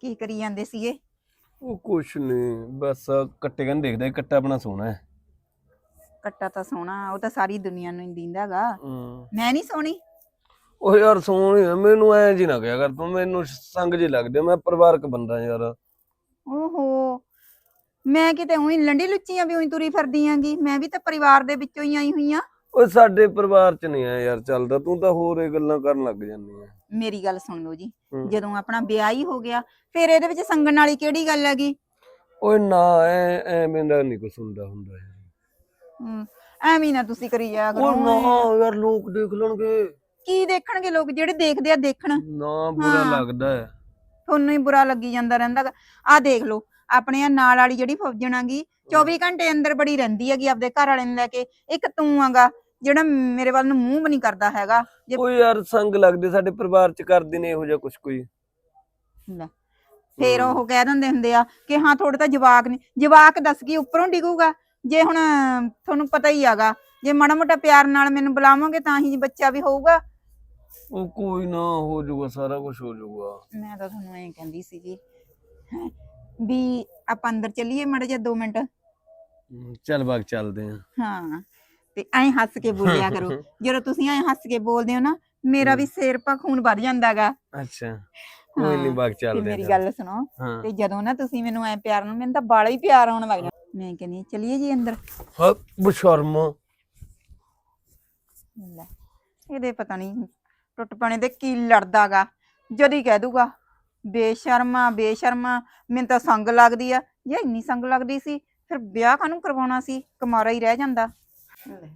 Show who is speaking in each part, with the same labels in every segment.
Speaker 1: ਕੀ ਕਰੀ ਜਾਂਦੇ ਸੀਗੇ?
Speaker 2: ਉਹ ਕੁਛ ਨਹੀਂ ਬਸ ਕੱਟੇ ਕੰਨ ਦੇਖਦਾ ਕੱਟਾ ਆਪਣਾ ਸੋਹਣਾ ਹੈ।
Speaker 1: ਕੱਟਾ ਤਾਂ ਸੋਹਣਾ ਉਹ ਤਾਂ ਸਾਰੀ ਦੁਨੀਆ ਨੂੰ ਹੀ ਦਿੰਦਾਗਾ। ਮੈਂ ਨਹੀਂ ਸੋਹਣੀ?
Speaker 2: ਉਹ ਯਾਰ ਸੋਹਣੀ ਮੈਨੂੰ ਐ ਜੀ ਨਾ ਕਿਹਾ ਕਰ ਤੂੰ ਮੈਨੂੰ ਸੰਗ ਜੀ ਲੱਗਦੇ ਮੈਂ ਪਰਿਵਾਰਕ ਬੰਦਾ ਯਾਰ।
Speaker 1: ਓਹੋ ਮੈਂ ਕਿਤੇ ਉਹੀ ਲੰਡੀ ਲੁੱਚੀਆਂ ਵੀ ਉਹੀ ਤੁਰੀ ਫਿਰਦੀ ਆਂਗੀ ਮੈਂ ਵੀ ਤਾਂ ਪਰਿਵਾਰ ਦੇ ਵਿੱਚੋਂ ਹੀ ਆਈ ਹੋਈ ਆ।
Speaker 2: ਓਏ ਸਾਡੇ ਪਰਿਵਾਰ ਚ ਨਹੀਂ ਆ ਯਾਰ ਚੱਲਦਾ ਤੂੰ ਤਾਂ ਹੋਰ ਇਹ ਗੱਲਾਂ ਕਰਨ ਲੱਗ ਜਾਂਦੀ ਆ
Speaker 1: ਮੇਰੀ ਗੱਲ ਸੁਣ ਲਓ ਜੀ। ਜਦੋਂ ਆਪਣਾ ਵਿਆਹ ਹੀ ਹੋ ਗਿਆ ਫਿਰ ਇਹਦੇ ਵਿੱਚ ਸੰਗਣ ਵਾਲੀ ਕਿਹੜੀ ਗੱਲ ਹੈਗੀ?
Speaker 2: ਓਏ ਨਾ ਐ ਐ ਮੇਰਾ ਨਹੀਂ ਕੁਛ ਹੁੰਦਾ ਹੁੰਦਾ ਯਾਰ
Speaker 1: ਹਮ, ਐਵੇਂ ਨਾ ਤੁਸੀਂ ਕਰੀ ਜਾਇਆ ਕਰੋ
Speaker 2: ਉਹ ਨਾ ਯਾਰ ਲੋਕ ਦੇਖ ਲੈਣਗੇ।
Speaker 1: ਕੀ ਦੇਖਣਗੇ ਲੋਕ ਜਿਹੜੇ ਦੇਖਦੇ ਆ ਦੇਖਣ।
Speaker 2: ਨਾ ਬੁਰਾ
Speaker 1: ਹਾਂ।
Speaker 2: ਲੱਗਦਾ ਹੈ।
Speaker 1: ਤੁਹਾਨੂੰ ਹੀ ਬੁਰਾ ਲੱਗੀ ਜਾਂਦਾ ਰਹਿੰਦਾ ਆ ਦੇਖ ਲਓ ਆਪਣੇ ਆ ਨਾਲ ਵਾਲੀ ਜਿਹੜੀ ਫੌਜਣ ਆਗੀ 24 ਘੰਟੇ ਅੰਦਰ ਬੜੀ ਰਹਿੰਦੀ ਹੈਗੀ ਆਪਦੇ ਘਰ ਵਾਲੇ ਨੂੰ ਲੈ ਕੇ। ਇੱਕ ਤੂੰ ਆਗਾ ਜਿਹੜਾ ਮੇਰੇ ਵੱਲ ਨੂੰ ਮੂੰਹ ਵੀ ਨਹੀਂ ਕਰਦਾ ਹੈਗਾ ਜੇ
Speaker 2: ਓਏ ਯਾਰ ਸੰਗ ਲੱਗਦੇ ਸਾਡੇ ਪਰਿਵਾਰ ਚ ਕਰਦੇ ਨੇ ਇਹੋ ਜਿਹਾ ਕੁਛ ਕੋਈ।
Speaker 1: ਲੈ, ਫੇਰ ਉਹ ਕਹਿ ਦਿੰਦੇ ਹੁੰਦੇ ਆ ਕਿ ਹਾਂ ਥੋੜੇ ਤਾਂ ਜਵਾਕ ਨੇ। ਜਵਾਕ ਦੱਸ ਕੀ ਉੱਪਰੋਂ ਡਿਗੂਗਾ। ਜੇ ਹੁਣ ਤੁਹਾਨੂੰ ਪਤਾ ਹੀ ਹੈਗਾ ਜੇ ਮਾੜਾ ਮੋਟਾ ਪਿਆਰ ਨਾਲ ਮੈਨੂੰ ਬੁਲਾਵੋਗੇ ਤਾਂ ਹੀ ਬੱਚਾ ਵੀ ਹੋਊਗਾ।
Speaker 2: ਉਹ ਕੋਈ ਨਾ ਹੋ ਜਾਊਗਾ ਸਾਰਾ ਕੁਝ ਹੋ ਜਾਊਗਾ।
Speaker 1: ਮੈਂ ਤਾਂ ਤੁਹਾਨੂੰ ਐਂ ਕਹਿੰਦੀ ਸੀਗੀ ਹੈਂ, ਵੀ ਆਪਾਂ ਅੰਦਰ ਚੱਲੀਏ ਮਾੜਾ ਜਿਹਾ 2 ਮਿੰਟ।
Speaker 2: ਚੱਲ ਬਾਗ ਚੱਲਦੇ ਆ।
Speaker 1: ਹਾਂ। ਤੇ ਐਂ ਹੱਸ ਕੇ ਬੋਲਿਆ ਕਰੋ। ਜਦੋਂ ਤੁਸੀਂ ਐਂ ਹੱਸ ਕੇ ਬੋਲਦੇ ਹੋ ਨਾ ਮੇਰਾ ਵੀ ਸਿਰ ਪਾ ਖੂਨ ਵੱਧ ਜਾਂਦਾਗਾ
Speaker 2: ਅੱਛਾ। ਕੋਈ ਨਹੀਂ ਬਾਗ ਚੱਲਦੇ
Speaker 1: ਮੇਰੀ ਗੱਲ ਸੁਣੋ ਤੇ ਜਦੋਂ ਨਾ ਤੁਸੀਂ ਮੈਨੂੰ ਐ ਪਿਆਰ ਨਾਲ ਮੈਨੂੰ ਤਾਂ ਬਾਲਾ ਹੀ ਪਿਆਰ ਆਉਣ ਲੱਗ ਜਾਂਦਾ। ਮੈਂ ਕਹਿੰਦੀ ਚੱਲੀਏ ਜੀ ਅੰਦਰ।
Speaker 2: ਹਾਂ ਬਸ਼ਰਮ।
Speaker 1: ਲੈ ਇਹਦੇ ਪਤਾ ਨਹੀਂ ਟੁੱਟ ਪਾਣੇ ਤੇ ਕੀ ਲੜਦਾਗਾ ਜਦ ਹੀ ਕਹਿ ਦੂਗਾ ਬੇਸ਼ਰਮਾ ਬੇਸ਼ਰਮਾ ਮੈਨੂੰ ਤਾਂ ਸੰਗ ਲੱਗਦੀ ਆ। ਜੇ ਇੰਨੀ ਸੰਗ ਲੱਗਦੀ ਸੀ ਫਿਰ ਵਿਆਹ ਕਾਹਨੂੰ ਕਰਵਾਉਣਾ ਸੀ? ਕੁਮਾਰਾ ਹੀ ਰਹਿ ਜਾਂਦਾ। ਲੈ,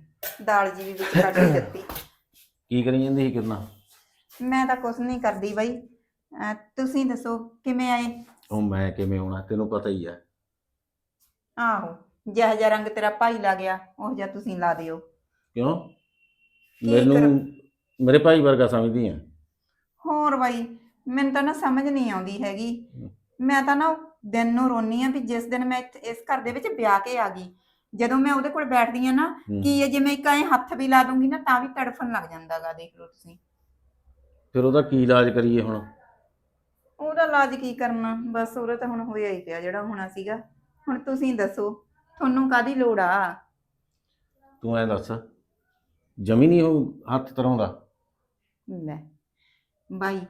Speaker 1: ਦਾਲ ਜੀ ਵੀ ਵਿੱਚ ਕੱਢ ਕੇ ਦਿੱਤੀ।
Speaker 3: ਕੀ ਕਰੀ ਜਾਂਦੀ ਸੀ ਕਿਰਨਾ
Speaker 1: ਮੈਂ ਤਾਂ ਕੁਛ ਨਹੀਂ ਕਰਦੀ ਬਾਈ। ਅਹ ਤੁਸੀਂ ਦੱਸੋ ਕਿਵੇਂ ਆਏ?
Speaker 3: ਉਹ ਮੈਂ ਕਿਵੇਂ ਆਉਣਾ ਤੈਨੂੰ ਪਤਾ ਹੀ ਆ।
Speaker 1: ਆਹੋ ਜਿਹਾ ਜਿਹਾ ਰੰਗ ਤੇਰਾ ਭਾਈ ਲਾ ਗਿਆ ਉਹ ਜਿਹਾ ਤੁਸੀਂ ਲਾ ਦਿਓ।
Speaker 3: ਕਿਉਂ? ਮੈਨੂੰ ਮੇਰੇ ਭਾਈ ਵਰਗਾ ਸਮਝਦੀ ਆ।
Speaker 1: ਹੋਰ ਬਾਈ ਮੈਨੂੰ ਤਾਂ ਨਾ ਸਮਝ ਨਹੀਂ ਆਉਂਦੀ ਹੈਗੀ। ਮੈਂ ਤਾਂ ਨਾ ਦਿਨ ਨੂੰ ਰੋਨੀ ਆ ਵੀ ਜਿਸ ਦਿਨ ਮੈਂ ਇੱਥੇ- ਇਸ ਘਰ ਦੇ ਵਿੱਚ ਵਿਆਹ ਕੇ ਆ ਗਈ ਜਦੋਂ ਮੈਂ ਉਹਦੇ ਕੋਲ ਬੈਠਦੀ ਆ ਨਾ
Speaker 3: ਹੂੰ।
Speaker 1: ਕੀ ਹੈ ਜੇ ਮੈਂ ਇੱਕ ਐਂ ਹੱਥ ਵੀ ਲਾ ਦੂੰਗੀ ਨਾ ਤਾਂ ਵੀ ਤੜਫਣ ਲੱਗ ਜਾਂਦਾਗਾ ਦੇਖ ਲਓ ਤੁਸੀਂ।
Speaker 3: ਫਿਰ ਉਹਦਾ ਕੀ ਇਲਾਜ ਕਰੀਏ ਹੁਣ?
Speaker 1: ਉਹਦਾ ਇਲਾਜ ਕੀ ਕਰਨਾ? ਬਸ ਉਹਦਾ ਤਾਂ ਹੁਣ ਹੋਇਆ ਹੀ ਪਿਆ ਜਿਹੜਾ ਹੋਣਾ ਸੀਗਾ। ਹੁਣ ਤੁਸੀਂ ਦੱਸੋ ਤੁਹਾਨੂੰ ਕਾਦੀ ਲੋੜ ਆ?
Speaker 3: ਤੂੰ ਐ ਦੱਸ ਜਮੀ ਨਹੀਂ ਉਹ ਹੱਥ ਤਰਾਉਂਦਾ?
Speaker 1: ਲੈ ਬਾਈ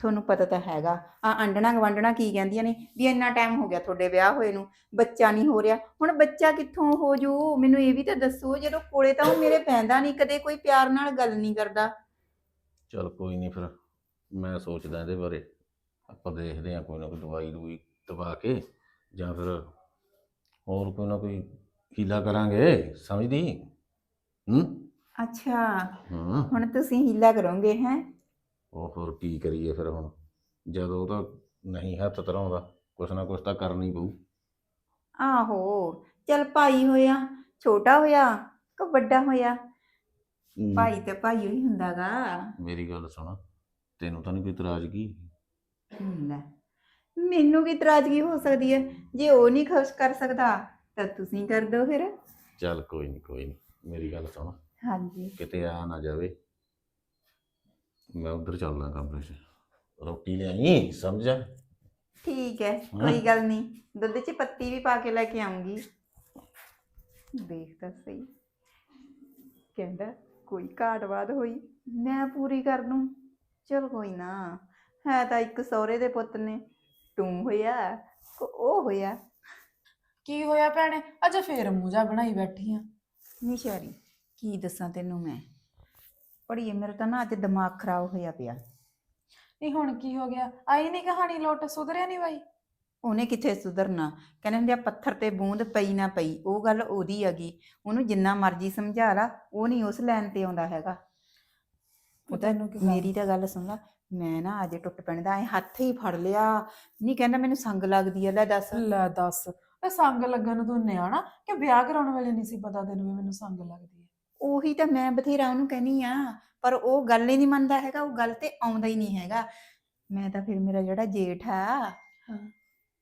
Speaker 1: ਤੁਹਾਨੂੰ ਪਤਾ ਤਾਂ ਹੈਗਾ। ਆ ਅੰਡਣਾ ਗਵੰਡਣਾ ਕੀ ਕਹਿੰਦੀਆਂ ਨੇ? ਵੀ ਇੰਨਾ ਟਾਈਮ ਹੋ ਗਿਆ ਤੁਹਾਡੇ ਵਿਆਹ ਹੋਏ ਨੂੰ ਬੱਚਾ ਨਹੀਂ ਹੋ ਰਿਹਾ। ਹੁਣ ਬੱਚਾ ਕਿੱਥੋਂ ਹੋ ਜੂ? ਮੈਨੂੰ ਇਹ ਵੀ ਤਾਂ ਦੱਸੋ ਜਦੋਂ ਕੋਲੇ ਤਾਂ ਉਹ ਮੇਰੇ ਪੈਂਦਾ ਨਹੀਂ ਕਦੇ ਕੋਈ ਪਿਆਰ ਨਾਲ ਗੱਲ ਨਹੀਂ ਕਰਦਾ।
Speaker 3: ਚਲ ਕੋਈ ਨਹੀਂ ਫਿਰ ਮੈਂ ਸੋਚਦਾ ਇਹਦੇ ਬਾਰੇ। ਆਪਾਂ ਦੇਖਦੇ ਆ ਕੋਈ ਨਾ ਕੋਈ ਦਵਾਈ ਦੂਈ ਦਵਾ ਕੇ ਜਾਂ ਫਿਰ ਹੋਰ ਕੋਈ ਨਾ ਕੋਈ ਹੀਲਾ ਕਰਾਂਗੇ ਸਮਝਦੀ? ਹੂੰ?
Speaker 1: ਅੱਛਾ।
Speaker 3: ਹਾਂ।
Speaker 1: ਹੁਣ ਤੁਸੀਂ ਹੀਲਾ ਕਰੋਗੇ ਹੈ?
Speaker 3: ਉਹ ਹੋਰ ਕੀ ਕਰੀਏ ਫਿਰ ਹੁਣ? ਜਦੋਂ ਉਹਦਾ ਨਹੀਂ ਹੱਥ ਤਰਾਉਂਦਾ ਕੁਛ ਨਾ ਕੁਛ ਤਾਂ ਕਰਨਾ ਪਊ।
Speaker 1: ਆਹੋ ਚਲ ਭਾਈ ਹੋਇਆ ਛੋਟਾ ਹੋਇਆ ਕਿ ਵੱਡਾ ਹੋਇਆ। ਭਾਈ ਤੇ ਭਾਈ ਹੀ ਹੁੰਦਾਗਾ।
Speaker 3: ਮੇਰੀ ਗੱਲ ਸੁਣ ਤੈਨੂੰ ਤਾਂ ਨਹੀਂ ਕੋਈ ਇਤਰਾਜ਼ਗੀ
Speaker 1: ਲੈ ਮੈਨੂੰ ਕੀ ਇਤਰਾਜ਼ਗੀ ਹੋ ਸਕਦੀ ਹੈ ਜੇ ਉਹ ਨਹੀਂ ਖੁਸ਼ ਕਰ ਸਕਦਾ ਤਾਂ ਤੁਸੀਂ ਕਰ ਦਿਓ ਫਿਰ।
Speaker 3: ਚੱਲ ਕੋਈ ਨਹੀਂ ਕੋਈ ਨਹੀਂ ਮੇਰੀ ਗੱਲ ਸੁਣ।
Speaker 1: ਹਾਂਜੀ।
Speaker 3: ਕਿਤੇ ਆ ਨਾ ਜਾਵੇ। ਮੈਂ ਉਧਰ ਚੱਲਦਾ ਕਮਰੇ 'ਚ ਰੋਟੀ ਲਿਆਈ ਸਮਝਿਆ
Speaker 1: ਠੀਕ ਹੈ। ਕੋਈ ਗੱਲ ਨਹੀਂ ਦੁੱਧ 'ਚ ਪੱਤੀ ਵੀ ਪਾ ਕੇ ਲੈ ਕੇ ਆਉਂਗੀ। ਦੇਖ ਤਾਂ ਸਹੀ। ਕਹਿੰਦਾ ਕੋਈ ਘਾਟ ਬਾਤ ਹੋਈ ਮੈਂ ਪੂਰੀ ਕਰ ਦੂੰ ਚਲ ਕੋਈ ਨਾ ਹੈ ਤਾਂ ਇੱਕ ਸਹੁਰੇ ਦੇ ਪੁੱਤ ਨੇ। ਤੂੰ ਹੋਇਆ ਕੋ ਉਹ ਹੋਇਆ।
Speaker 4: ਕੀ ਹੋਇਆ ਭੈਣੇ? ਅੱਜ ਫੇਰ ਮੂੰਹ ਜਾ ਬਣਾਈ ਬੈਠੀ ਆ।
Speaker 1: ਨਿਸ਼ਾਰੀ ਕੀ ਦੱਸਾਂ ਤੈਨੂੰ ਮੈਂ? ਪੜੀਏ ਮੇਰਾ ਤਾਂ ਨਾ ਅੱਜ ਦਿਮਾਗ ਖਰਾਬ ਹੋਇਆ ਪਿਆ।
Speaker 4: ਨਹੀਂ ਹੁਣ ਕੀ ਹੋ ਗਿਆ? ਆਈ ਨਹੀਂ ਕਹਾਣੀ ਲੋਟ ਸੁਧਰਿਆ ਨਹੀਂ ਬਾਈ?
Speaker 1: ਉਹਨੇ ਕਿੱਥੇ ਸੁਧਰਨਾ? ਕਹਿੰਦੇ ਹੁੰਦੇ ਆ ਪੱਥਰ ਤੇ ਬੂੰਦ ਪਈ ਨਾ ਪਈ ਉਹ ਗੱਲ ਉਹਦੀ ਹੈਗੀ। ਉਹਨੂੰ ਜਿੰਨਾ ਮਰਜ਼ੀ ਸਮਝਾ ਲਾ ਉਹ ਨਹੀਂ ਉਸ ਲਾਈਨ ਤੇ ਆਉਂਦਾ ਹੈਗਾ। ਉਹ ਤਾਂ
Speaker 4: ਤੈਨੂੰ ਕੀ ਗੱਲ?
Speaker 1: ਮੇਰੀ ਤਾਂ ਗੱਲ ਸੁਣ ਲਾ ਮੈਂ ਨਾ ਅੱਜ ਟੁੱਟ ਪੈਣ ਦਾ ਐ ਹੱਥ ਹੀ ਫੜ ਲਿਆ। ਨਹੀਂ ਕਹਿੰਦਾ ਮੈਨੂੰ ਸੰਗ ਲੱਗਦੀ ਐ ਲੈ ਦੱਸ।
Speaker 4: ਲੈ ਦੱਸ। ਇਹ ਸੰਗ ਲੱਗਣ ਨੂੰ ਤੂੰ ਨਿਆਣਾ ਕਿ ਵਿਆਹ ਕਰਾਉਣ ਵੇਲੇ ਨਹੀਂ ਸੀ ਪਤਾ ਤੈਨੂੰ ਵੀ ਮੈਨੂੰ ਸੰਗ ਲੱਗਦੀ ਹੈ
Speaker 1: ਉਹੀ ਤਾਂ ਮੈਂ ਬਥੇਰਾ ਉਹਨੂੰ ਕਹਿਨੀ ਆ ਪਰ ਉਹ ਗੱਲ ਹੀ ਨਹੀਂ ਮੰਨਦਾ ਹੈਗਾ ਉਹ ਗੱਲ ਤੇ ਆਉਂਦਾ ਹੀ ਨਹੀਂ ਹੈਗਾ। ਮੈਂ ਤਾਂ ਫਿਰ ਮੇਰਾ ਜਿਹੜਾ ਜੇਠ ਆ
Speaker 4: ਹਾਂ।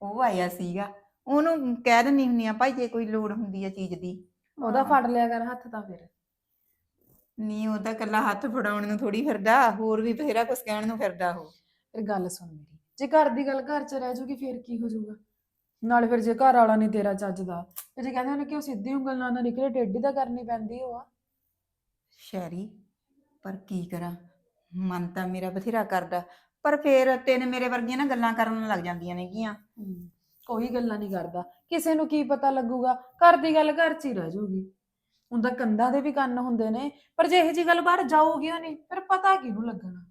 Speaker 1: ਉਹ ਆਇਆ ਸੀਗਾ। ਉਹਨੂੰ ਕਹਿ ਦਿੰਦੀ ਹੁੰਨੀ ਆ ਭਾਈ ਜੇ ਕੋਈ ਲੋੜ ਹੁੰਦੀ ਆ ਚੀਜ਼ ਦੀ
Speaker 4: ਉਹਦਾ। ਫੜ ਲਿਆ ਕਰ ਹੱਥ ਤਾਂ ਫਿਰ।
Speaker 1: ਨਹੀਂ ਉਹ ਤਾਂ ਕੱਲਾ ਹੱਥ ਫੜਾਉਣ ਨੂੰ ਥੋੜੀ ਫਿਰਦਾ ਹੋਰ ਵੀ ਬਥੇਰਾ ਕੁਛ ਕਹਿਣ ਨੂੰ ਫਿਰਦਾ ਉਹ।
Speaker 4: ਫਿਰ ਗੱਲ ਸੁਣ ਮੇਰੀ ਜੇ ਘਰ ਦੀ ਗੱਲ ਘਰ 'ਚ ਰਹਿ ਜੂਗੀ ਫਿਰ ਕੀ ਹੋ ਜਾਊਗਾ ਨਾਲੇ ਫਿਰ ਜੇ ਘਰ ਵਾਲਾ ਨਹੀਂ ਤੇਰਾ ਚੱਜਦਾ ਤੇ ਜੇ ਕਹਿੰਦੇ ਨੇ ਕਿ ਉਹ ਸਿੱਧੀ ਉਂਗਲ ਨਾਲ ਨਾ ਨਿਕਲੇ ਟੇਢੀ ਤਾਂ ਕਰਨੀ ਪੈਂਦੀ ਉਹ ਆ।
Speaker 1: ਸ਼ੈਰੀ ਪਰ ਕੀ ਕਰਾਂ? ਮਨ ਤਾਂ ਮੇਰਾ ਬਥੇਰਾ ਕਰਦਾ। ਪਰ ਫੇਰ ਤਿੰਨ ਮੇਰੇ ਵਰਗੀਆਂ ਨਾ ਗੱਲਾਂ ਕਰਨ ਲੱਗ ਜਾਂਦੀਆਂ ਨੇਗੀਆਂ।
Speaker 4: ਹਮ, ਕੋਈ ਗੱਲਾਂ ਨਹੀਂ ਕਰਦਾ। ਕਿਸੇ ਨੂੰ ਕੀ ਪਤਾ ਲੱਗੂਗਾ? ਘਰ ਦੀ ਗੱਲ ਘਰ 'ਚ ਹੀ ਰਹਿ ਜਾਊਗੀ। ਹੁੰਦਾ ਕੰਧਾਂ ਦੇ ਵੀ ਕੰਨ ਹੁੰਦੇ ਨੇ ਪਰ ਜੇ ਇਹੋ ਜੀ ਗੱਲ ਬਾਹਰ ਜਾਊਗੀ ਉਹ ਨਹੀਂ ਫਿਰ ਪਤਾ ਕਿਹਨੂੰ ਲੱਗਣਾ?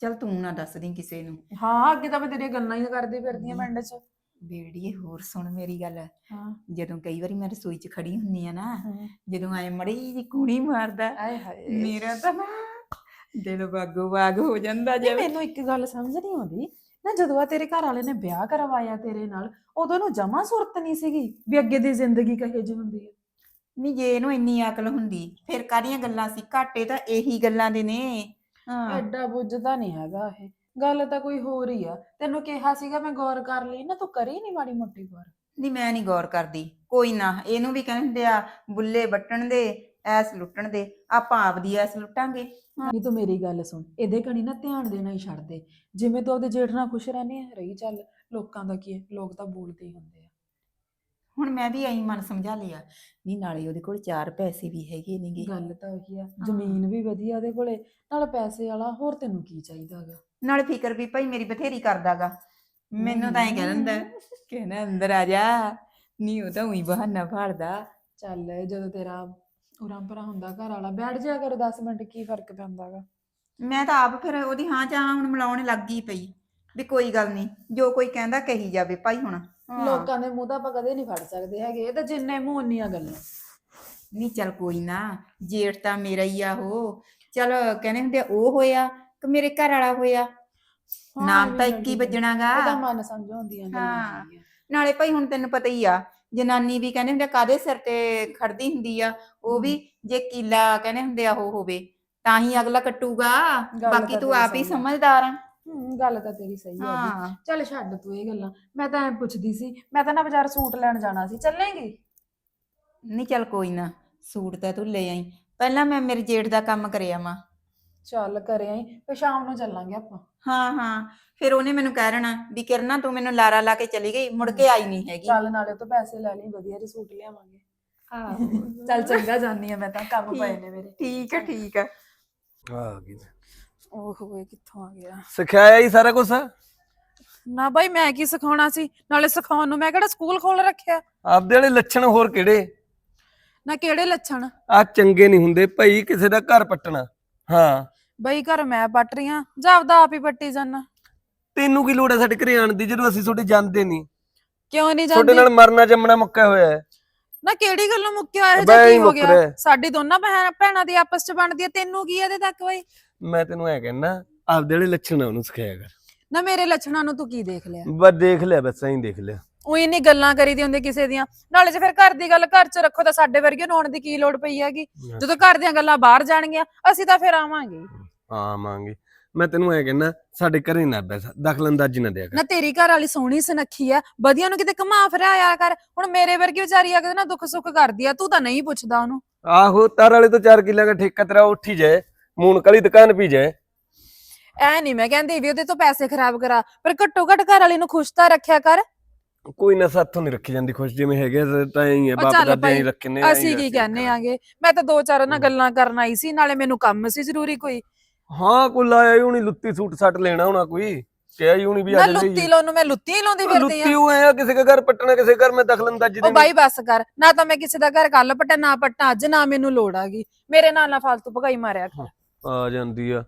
Speaker 1: ਚਲ ਤੂੰ ਨਾ ਦੱਸ ਦੀ ਕਿਸੇ ਨੂੰ।
Speaker 4: ਹਾਂ ਅੱਗੇ ਤਾਂ ਮੈਂ ਤੇਰੀਆਂ ਗੱਲਾਂ ਹੀ ਕਰਦੀ ਫਿਰਦੀ ਆ। ਪਿੰਡ 'ਚ।
Speaker 1: ਬੇੜੀਏ ਹੋਰ ਸੁਣ ਮੇਰੀ ਗੱਲ।
Speaker 4: ਹਾਂ।
Speaker 1: ਜਦੋਂ ਕਈ ਵਾਰੀ ਮੈਂ ਰਸੋਈ 'ਚ ਖੜੀ ਹੁੰਨੀ ਆ ਨਾ ਜਦੋਂ ਐ ਮੜੀ ਜੀ ਕੂਣੀ ਮਾਰਦਾ
Speaker 4: ਆਏ ਹਾਏ।
Speaker 1: ਮੇਰਾ ਤਾਂ ਨਾ ਦਿਲ ਬਾਗੋ ਬਾਗ ਹੋ ਜਾਂਦਾ
Speaker 4: ਨਹੀਂ,
Speaker 1: ਜਿਵੇਂ
Speaker 4: ਮੈਨੂੰ ਇੱਕ ਗੱਲ ਸਮਝ ਨਹੀਂ ਆਉਂਦੀ। ਨਾ ਜਦੋਂ ਆ ਤੇਰੇ ਘਰ ਵਾਲੇ ਨੇ ਵਿਆਹ ਕਰਵਾਇਆ ਤੇਰੇ ਨਾਲ ਉਦੋਂ ਨੂੰ ਜਮਾ ਸੁਰਤ ਨਹੀਂ ਸੀਗੀ ਵੀ ਅੱਗੇ ਦੀ ਜ਼ਿੰਦਗੀ ਕਹੇ ਜੀ ਹੁੰਦੀ ਹੈ
Speaker 1: ਨਹੀਂ ਜੇ ਇਹਨੂੰ ਇੰਨੀ ਅਕਲ ਹੁੰਦੀ ਫਿਰ ਕਾਹਦੀਆਂ ਗੱਲਾਂ ਸੀ? ਘਾਟੇ ਤਾਂ ਇਹੀ ਗੱਲਾਂ ਦੇ ਨੇ। ਹਾਂ।
Speaker 4: ਐਡਾ ਬੁੱਝਦਾ ਨਹੀਂ ਹੈਗਾ ਇਹ। ਗੱਲ ਤਾਂ ਕੋਈ ਹੋਰ ਹੀ ਆ। ਤੈਨੂੰ ਕਿਹਾ ਸੀਗਾ ਮੈਂ ਗੌਰ ਕਰ ਲਈ ਨਾ ਤੂੰ ਕਰੀ ਨਹੀਂ ਮਾੜੀ ਮੋਟੀ ਗੌਰ?
Speaker 1: ਨਹੀਂ ਮੈਂ ਨਹੀਂ ਗੌਰ ਕਰਦੀ। ਕੋਈ ਨਾ ਇਹਨੂੰ ਵੀ ਕਹਿੰਦੇ ਆ ਬੁੱਲੇ ਵੱਟਣ ਦੇ ਐਸ ਲੁੱਟਣ ਦੇ ਆਪਾਂ ਆਪਦੀ ਐਸ ਲੁੱਟਾਂਗੇ।
Speaker 4: ਨਹੀਂ ਤੂੰ ਮੇਰੀ ਗੱਲ ਸੁਣ ਇਹਦੇ ਕਣੀ ਨਾ ਧਿਆਨ ਦੇਣਾ ਹੀ ਛੱਡ ਦੇ। ਜਿਵੇਂ ਤੂੰ ਉਹਦੇ ਜੇਠ ਨਾਲ ਖੁਸ਼ ਰਹਿੰਦੀ ਹੈ ਰਹੀ ਚੱਲ ਲੋਕਾਂ ਦਾ ਕੀ ਹੈ ਲੋਕ ਤਾਂ ਬੋਲਦੇ ਹੀ ਹੁੰਦੇ ਆ।
Speaker 1: ਹੁਣ ਮੈਂ ਵੀ ਐਂ ਮਨ ਸਮਝਾ ਲਿਆ ਨਹੀਂ ਨਾਲੇ ਉਹਦੇ ਕੋਲ ਚਾਰ ਪੈਸੇ ਵੀ ਹੈਗੇ ਨੇਗੇ।
Speaker 4: ਗੱਲ ਤਾਂ ਉਹੀ ਆ ਜ਼ਮੀਨ ਵੀ ਵਧੀਆ ਉਹਦੇ ਕੋਲੇ ਨਾਲ ਪੈਸੇ ਵਾਲਾ ਹੋਰ ਤੈਨੂੰ ਕੀ ਚਾਹੀਦਾਗਾ
Speaker 1: ਨਾਲੇ ਫਿਕਰ ਵੀ ਭਾਈ ਮੇਰੀ ਬਥੇਰੀ ਕਰਦਾਗਾ ਮੈਨੂੰ ਤਾਂ ਐਂ ਕਹਿ ਦਿੰਦਾ ਕਹਿੰਦਾ ਅੰਦਰ ਆ ਜਾ ਨਹੀਂ ਉਹ ਤਾਂ ਉਹੀ ਬਹਾਨਾ ਭਾਲਦਾ
Speaker 4: ਚੱਲ ਜਦੋਂ ਤੇਰਾ ਉਰਾਂ ਪਰਾਂ ਹੁੰਦਾ ਘਰ ਵਾਲਾ। ਬੈਠ ਜਾ ਕਰੋ 10 ਮਿੰਟ ਕੀ ਫ਼ਰਕ ਪੈਂਦਾਗਾ
Speaker 1: ਮੈਂ ਤਾਂ ਆਪ ਫਿਰ ਉਹਦੀ ਹਾਂ ਚਾਹ ਹੁਣ ਮਿਲਾਉਣ ਲੱਗ ਗਈ ਪਈ। ਵੀ ਕੋਈ ਗੱਲ ਨਹੀਂ ਜੋ ਕੋਈ ਕਹਿੰਦਾ ਕਹੀ ਜਾਵੇ ਭਾਈ ਹੁਣ। ਹਾਂ।
Speaker 4: ਲੋਕਾਂ ਦੇ ਮੂੰਹ ਤਾਂ ਆਪਾਂ ਕਦੇ ਨਹੀਂ ਫੜ ਸਕਦੇ ਹੈਗੇ ਇਹ ਤਾਂ ਜਿੰਨੇ ਮੂੰਹ ਉਨੀਆਂ ਗੱਲਾਂ।
Speaker 1: ਨਹੀਂ ਚੱਲ ਕੋਈ ਨਾ ਜੇਠ ਤਾਂ ਮੇਰਾ ਹੀ ਆ ਉਹ। ਚੱਲ ਕਹਿੰਦੇ ਹੁੰਦੇ ਆ, ਉਹ ਹੋਇਆ ਕਿ ਮੇਰੇ ਘਰ ਵਾਲਾ ਹੋਇਆ। ਨਾਮ ਤਾਂ ਇੱਕ ਹੀ ਵੱਜਣਾਗਾ।
Speaker 4: ਉਹਦਾ ਮਨ ਸਮਝਾਉਂਦੀਆਂ
Speaker 1: ਹਾਂ। ਨਾਲੇ ਭਾਈ ਹੁਣ ਤੈਨੂੰ ਪਤਾ ਹੀ ਆ ਜਨਾਨੀ ਵੀ ਕਹਿੰਦੇ ਹੁੰਦੇ ਆ, ਕਾਹਦੇ ਸਿਰ ਤੇ ਖੜਦੀ ਹੁੰਦੀ ਆ ਉਹ ਵੀ ਜੇ ਕੀਲਾ ਕਹਿੰਦੇ ਹੁੰਦੇ ਆ ਉਹ ਹੋਵੇ ਤਾਂ ਹੀ ਅਗਲਾ ਕੱਟੂਗਾ।
Speaker 4: ਗੱਲ
Speaker 1: ਬਾਕੀ
Speaker 4: ਤਾਂ
Speaker 1: ਤੂੰ
Speaker 4: ਤੇਰੀ
Speaker 1: ਆਪ ਹੀ
Speaker 4: ਸਹੀ ਆ।
Speaker 1: ਸਮਝਦਾਰ ਆ।
Speaker 4: ਹੂੰ ਗੱਲ ਤਾਂ ਤੇਰੀ ਸਹੀ ਹੈ
Speaker 1: ਹਾਂ।
Speaker 4: ਚੱਲ ਛੱਡ ਤੂੰ ਇਹ ਗੱਲਾਂ। ਮੈਂ ਤਾਂ ਐ ਪੁੱਛਦੀ ਸੀ ਮੈਂ ਤਾਂ ਨਾ ਬਾਜ਼ਾਰ ਸੂਟ ਲੈਣ ਜਾਣਾ ਸੀ। ਚੱਲੇਂਗੀ?
Speaker 1: ਨਹੀਂ ਚੱਲ ਕੋਈ ਨਾ ਸੂਟ ਤਾਂ ਤੂੰ ਲੈ ਆਈ। ਪਹਿਲਾਂ ਮੈਂ ਮੇਰੇ ਜੇਠ ਦਾ ਕੰਮ ਕਰਿਆ ਮਾਂ
Speaker 4: ਚੱਲ ਘਰੇ ਆਈ ਫੇ ਸ਼ਾਮ ਨੂੰ ਚੱਲਾਂਗੇ ਆਪਾਂ।
Speaker 1: ਹਾਂ ਹਾਂ। ਫਿਰ ਉਹਨੇ ਮੈਨੂੰ ਕਹਿ ਰਹਿਣਾ ਵੀ ਕਿਰਨਾ ਤੂੰ ਮੈਨੂੰ ਲਾਰਾ ਲਾ ਕੇ ਚਲੀ ਗਈ ਮੁੜ ਕੇ ਆਈ ਨਹੀਂ ਹੈਗੀ।
Speaker 4: ਚੱਲ ਨਾਲੇ ਤੋਂ ਪੈਸੇ ਲੈ ਲਈ ਵਧੀਆ ਜਿਹੇ ਸੂਟ ਲਿਆਵਾਂਗੇ।
Speaker 1: ਆਹੋ।
Speaker 4: ਚੱਲ ਚੰਗਾ ਜਾਨੀ ਆ ਮੈਂ ਤਾਂ ਕੰਮ ਪਏ ਨੇ ਮੇਰੇ।
Speaker 1: ਠੀਕ ਆ ਠੀਕ ਆ।
Speaker 2: ਆ ਗਈ
Speaker 4: ਓਹੋ ਇਹ ਕਿੱਥੋਂ ਆ ਗਿਆ?
Speaker 2: ਸਿਖਾਇਆ ਹੀ ਸਾਰਾ ਕੁਝ
Speaker 4: ਨਾ ਬਾਈ ਮੈਂ ਕੀ ਸਿਖਾਉਣਾ ਸੀ? ਨਾਲੇ ਸਿਖਾਉਣ ਨੂੰ ਮੈਂ ਕਿਹੜਾ ਸਕੂਲ ਖੋਲ ਰੱਖਿਆ?
Speaker 2: ਆਪਦੇ ਵਾਲੇ ਲੱਛਣ ਹੋਰ ਕਿਹੜੇ?
Speaker 4: ਨਾ ਕਿਹੜੇ ਲੱਛਣ?
Speaker 2: ਆ ਚੰਗੇ ਨਹੀਂ ਹੁੰਦੇ ਭਾਈ ਕਿਸੇ ਦਾ ਘਰ ਪੱਟਣਾ। ਹਾਂ।
Speaker 4: ਬਈ ਘਰ ਮੈਂ ਪੱਟ ਰਹੀ ਆ ਜਾਂ ਆਪਦਾ ਆਪ ਹੀ ਪੱਟੀ ਜਾਨਾ।
Speaker 2: ਤੈਨੂੰ ਕੀ ਲੋੜ ਹੈ ਸਾਡੇ ਘਰੇ ਆਣ ਦੀ ਜਦੋਂ ਅਸੀਂ ਤੁਹਾਡੇ ਜਾਂਦੇ ਨਹੀਂ?
Speaker 4: ਕਿਉਂ ਨਹੀਂ
Speaker 2: ਤੁਹਾਡੇ
Speaker 4: ਜਾਂਦੀ?
Speaker 2: ਨਾਲ ਮਰਨਾ ਜੰਮਣਾ ਮੁੱਕਿਆ ਹੋਇਆ ਹੈ।
Speaker 4: ਨਾ ਕਿਹੜੀ ਗੱਲੋਂ ਮੁੱਕਿਆ
Speaker 2: ਬਈ
Speaker 4: ਜਾਂ ਕੀ ਹੋ ਗਿਆ। ਸਾਡੀ ਦੋਨਾਂ ਭੈਣ- ਭੈਣਾਂ ਦੀ ਆਪਸ ਚ ਬਣਦੀ ਆ ਤੈਨੂੰ ਕੀ ਇਹਦੇ ਤੱਕ ਬਈ?
Speaker 2: ਮੈਂ ਤੈਨੂੰ ਐ ਕਹਿਣਾ ਆਪਦੇ ਵਾਲੇ ਲੱਛਣ ਆ ਉਹਨੂੰ ਸਿਖਾਇਆ ਕਰ।
Speaker 4: ਨਾ ਮੇਰੇ ਲੱਛਣਾਂ ਨੂੰ ਤੂੰ ਕੀ ਦੇਖ ਲਿਆ?
Speaker 2: ਬਸ ਦੇਖ ਲਿਆ ਬਸ ਐਂ ਦੇਖ ਲਿਆ।
Speaker 4: ਉਹੀ ਨਹੀਂ ਗੱਲਾਂ ਕਰੀਦੀ ਹੁੰਦੀ ਕਿਸੇ ਦੀਆਂ। ਨਾਲੇ ਜੇ ਫਿਰ ਘਰ ਦੀ ਗੱਲ ਘਰ ਚ ਰੱਖੋ ਤਾਂ ਸਾਡੇ ਵਰਗੇ ਨੂੰ ਆਉਣ ਦੀ ਕੀ ਲੋੜ ਪਈ ਹੈਗੀ? ਜਦੋਂ ਘਰ ਦੀਆਂ ਗੱਲਾਂ ਬਾਹਰ ਜਾਣਗੀਆਂ ਅਸੀਂ ਤਾਂ ਫਿਰ ਆਵਾਂਗੇ।
Speaker 2: ਆਵਾਂਗੇ। ਮੈਂ ਤੈਨੂੰ ਐ ਕਹਿਣਾ ਸਾਡੇ ਘਰੇ ਨਾ ਬੈਸ ਦਖਲਅੰਦਾਜ਼ੀ ਨਾ ਦਿਆ ਕਰ।
Speaker 4: ਨਾ ਤੇਰੀ ਘਰ ਵਾਲੀ ਸੋਹਣੀ ਸੁਨੱਖੀ ਆ ਵਧੀਆ ਨੂੰ ਕਿਤੇ ਘੁਮਾ ਫਿਰਾਇਆ ਕਰ ਹੁਣ ਮੇਰੇ ਵਰਗੀ ਵਿਚਾਰੀ ਆ ਕੇ ਨਾ ਦੁੱਖ ਸੁੱਖ ਕਰਦੀ ਆ ਤੂੰ ਤਾਂ ਨਹੀਂ ਪੁੱਛਦਾ ਉਹਨੂੰ।
Speaker 2: ਆਹੋ ਤਾਰ ਵਾਲੇ ਤੋਂ 4 ਕਿੱਲਿਆਂ ਦਾ ਠੇਕਾ ਤੇਰਾ ਉੱਠ ਜਾਏ ਮੂਨ ਕਲੀ ਦੁਕਾਨ ਪੀ ਜਾਏ।
Speaker 4: ਐ ਨਹੀਂ ਮੈਂ ਕਹਿੰਦੀ ਵੀ ਉਹਦੇ ਤੋਂ ਪੈਸੇ ਖਰਾਬ ਕਰਾ ਪਰ ਘੱਟੋ ਘੱਟ ਘਰ ਵਾਲੀ ਨੂੰ ਖੁਸ਼ ਤਾਂ ਰੱਖਿਆ ਕਰ।
Speaker 2: ਕੋਈ ਨਾ ਸਾਥੋਂ ਨਹੀਂ ਰੱਖੀ ਜਾਂਦੀ ਖੁਸ਼ ਜਿਵੇਂ ਹੈਗੇ ਤਾਂ ਹੀ ਹੈ ਬਾਪ ਦਾਦੇ ਹੀ
Speaker 4: ਭਾਈ,
Speaker 2: ਰੱਖੇ ਨੇ ਐਂ ਹੀ
Speaker 4: ਅਸੀਂ ਕੀ ਕਹਿੰਨੇ। ਆਗੇ? ਮੈਂ ਤਾਂ ਦੋ ਚਾਰ ਨਾਲ। ਗੱਲਾਂ ਕਰਨ ਆਈ ਸੀ ਨਾਲੇ ਮੈਨੂੰ ਕੰਮ ਸੀ ਜ਼ਰੂਰੀ ਕੋਈ।
Speaker 2: ਹਾਂ ਕੋਈ ਲਾਇਆ ਹੀ ਹੋਣੀ ਲੁੱਤੀ ਸੂਟ ਸੱਟ ਲੈਣਾ ਹੋਣਾ ਕੋਈ। ਕਿਹਾ ਹੀ ਹੋਣੀ ਵੀ
Speaker 4: ਨਾ
Speaker 2: ਅੱਜ ਲਈ
Speaker 4: ਲੁੱਤੀ ਲਾਉਣ ਨੂੰ ਮੈਂ ਲੁੱਤੀ ਹੀ ਲਾਉਂਦੀ ਫਿਰਦੀ
Speaker 2: ਲੁੱਤੀ
Speaker 4: ਆ।
Speaker 2: ਹੋਏ ਆ ਕਿਸੇ ਦੇ ਘਰ ਪੱਟਣਾ ਕਿਸੇ ਘਰ ਮੈਂ ਦਖਲਅੰਦਾਜ਼ੀ
Speaker 4: ਉਹ ਬਾਈ ਬੱਸ ਕਰ ਨਾ ਤਾਂ ਮੈਂ ਕਿਸੇ ਦਾ ਘਰ ਕੱਲ ਪਟਾ ਨਾ ਪਟਾ ਅੱਜ ਨਾ ਮੈਨੂੰ ਲੋੜ ਆਗੀ ਮੇਰੇ ਨਾਲ ਨਾ ਫालतू ਭਗਾਈ ਮਾਰਿਆ ਕਰ।
Speaker 2: ਆ ਜਾਂਦੀ ਆ।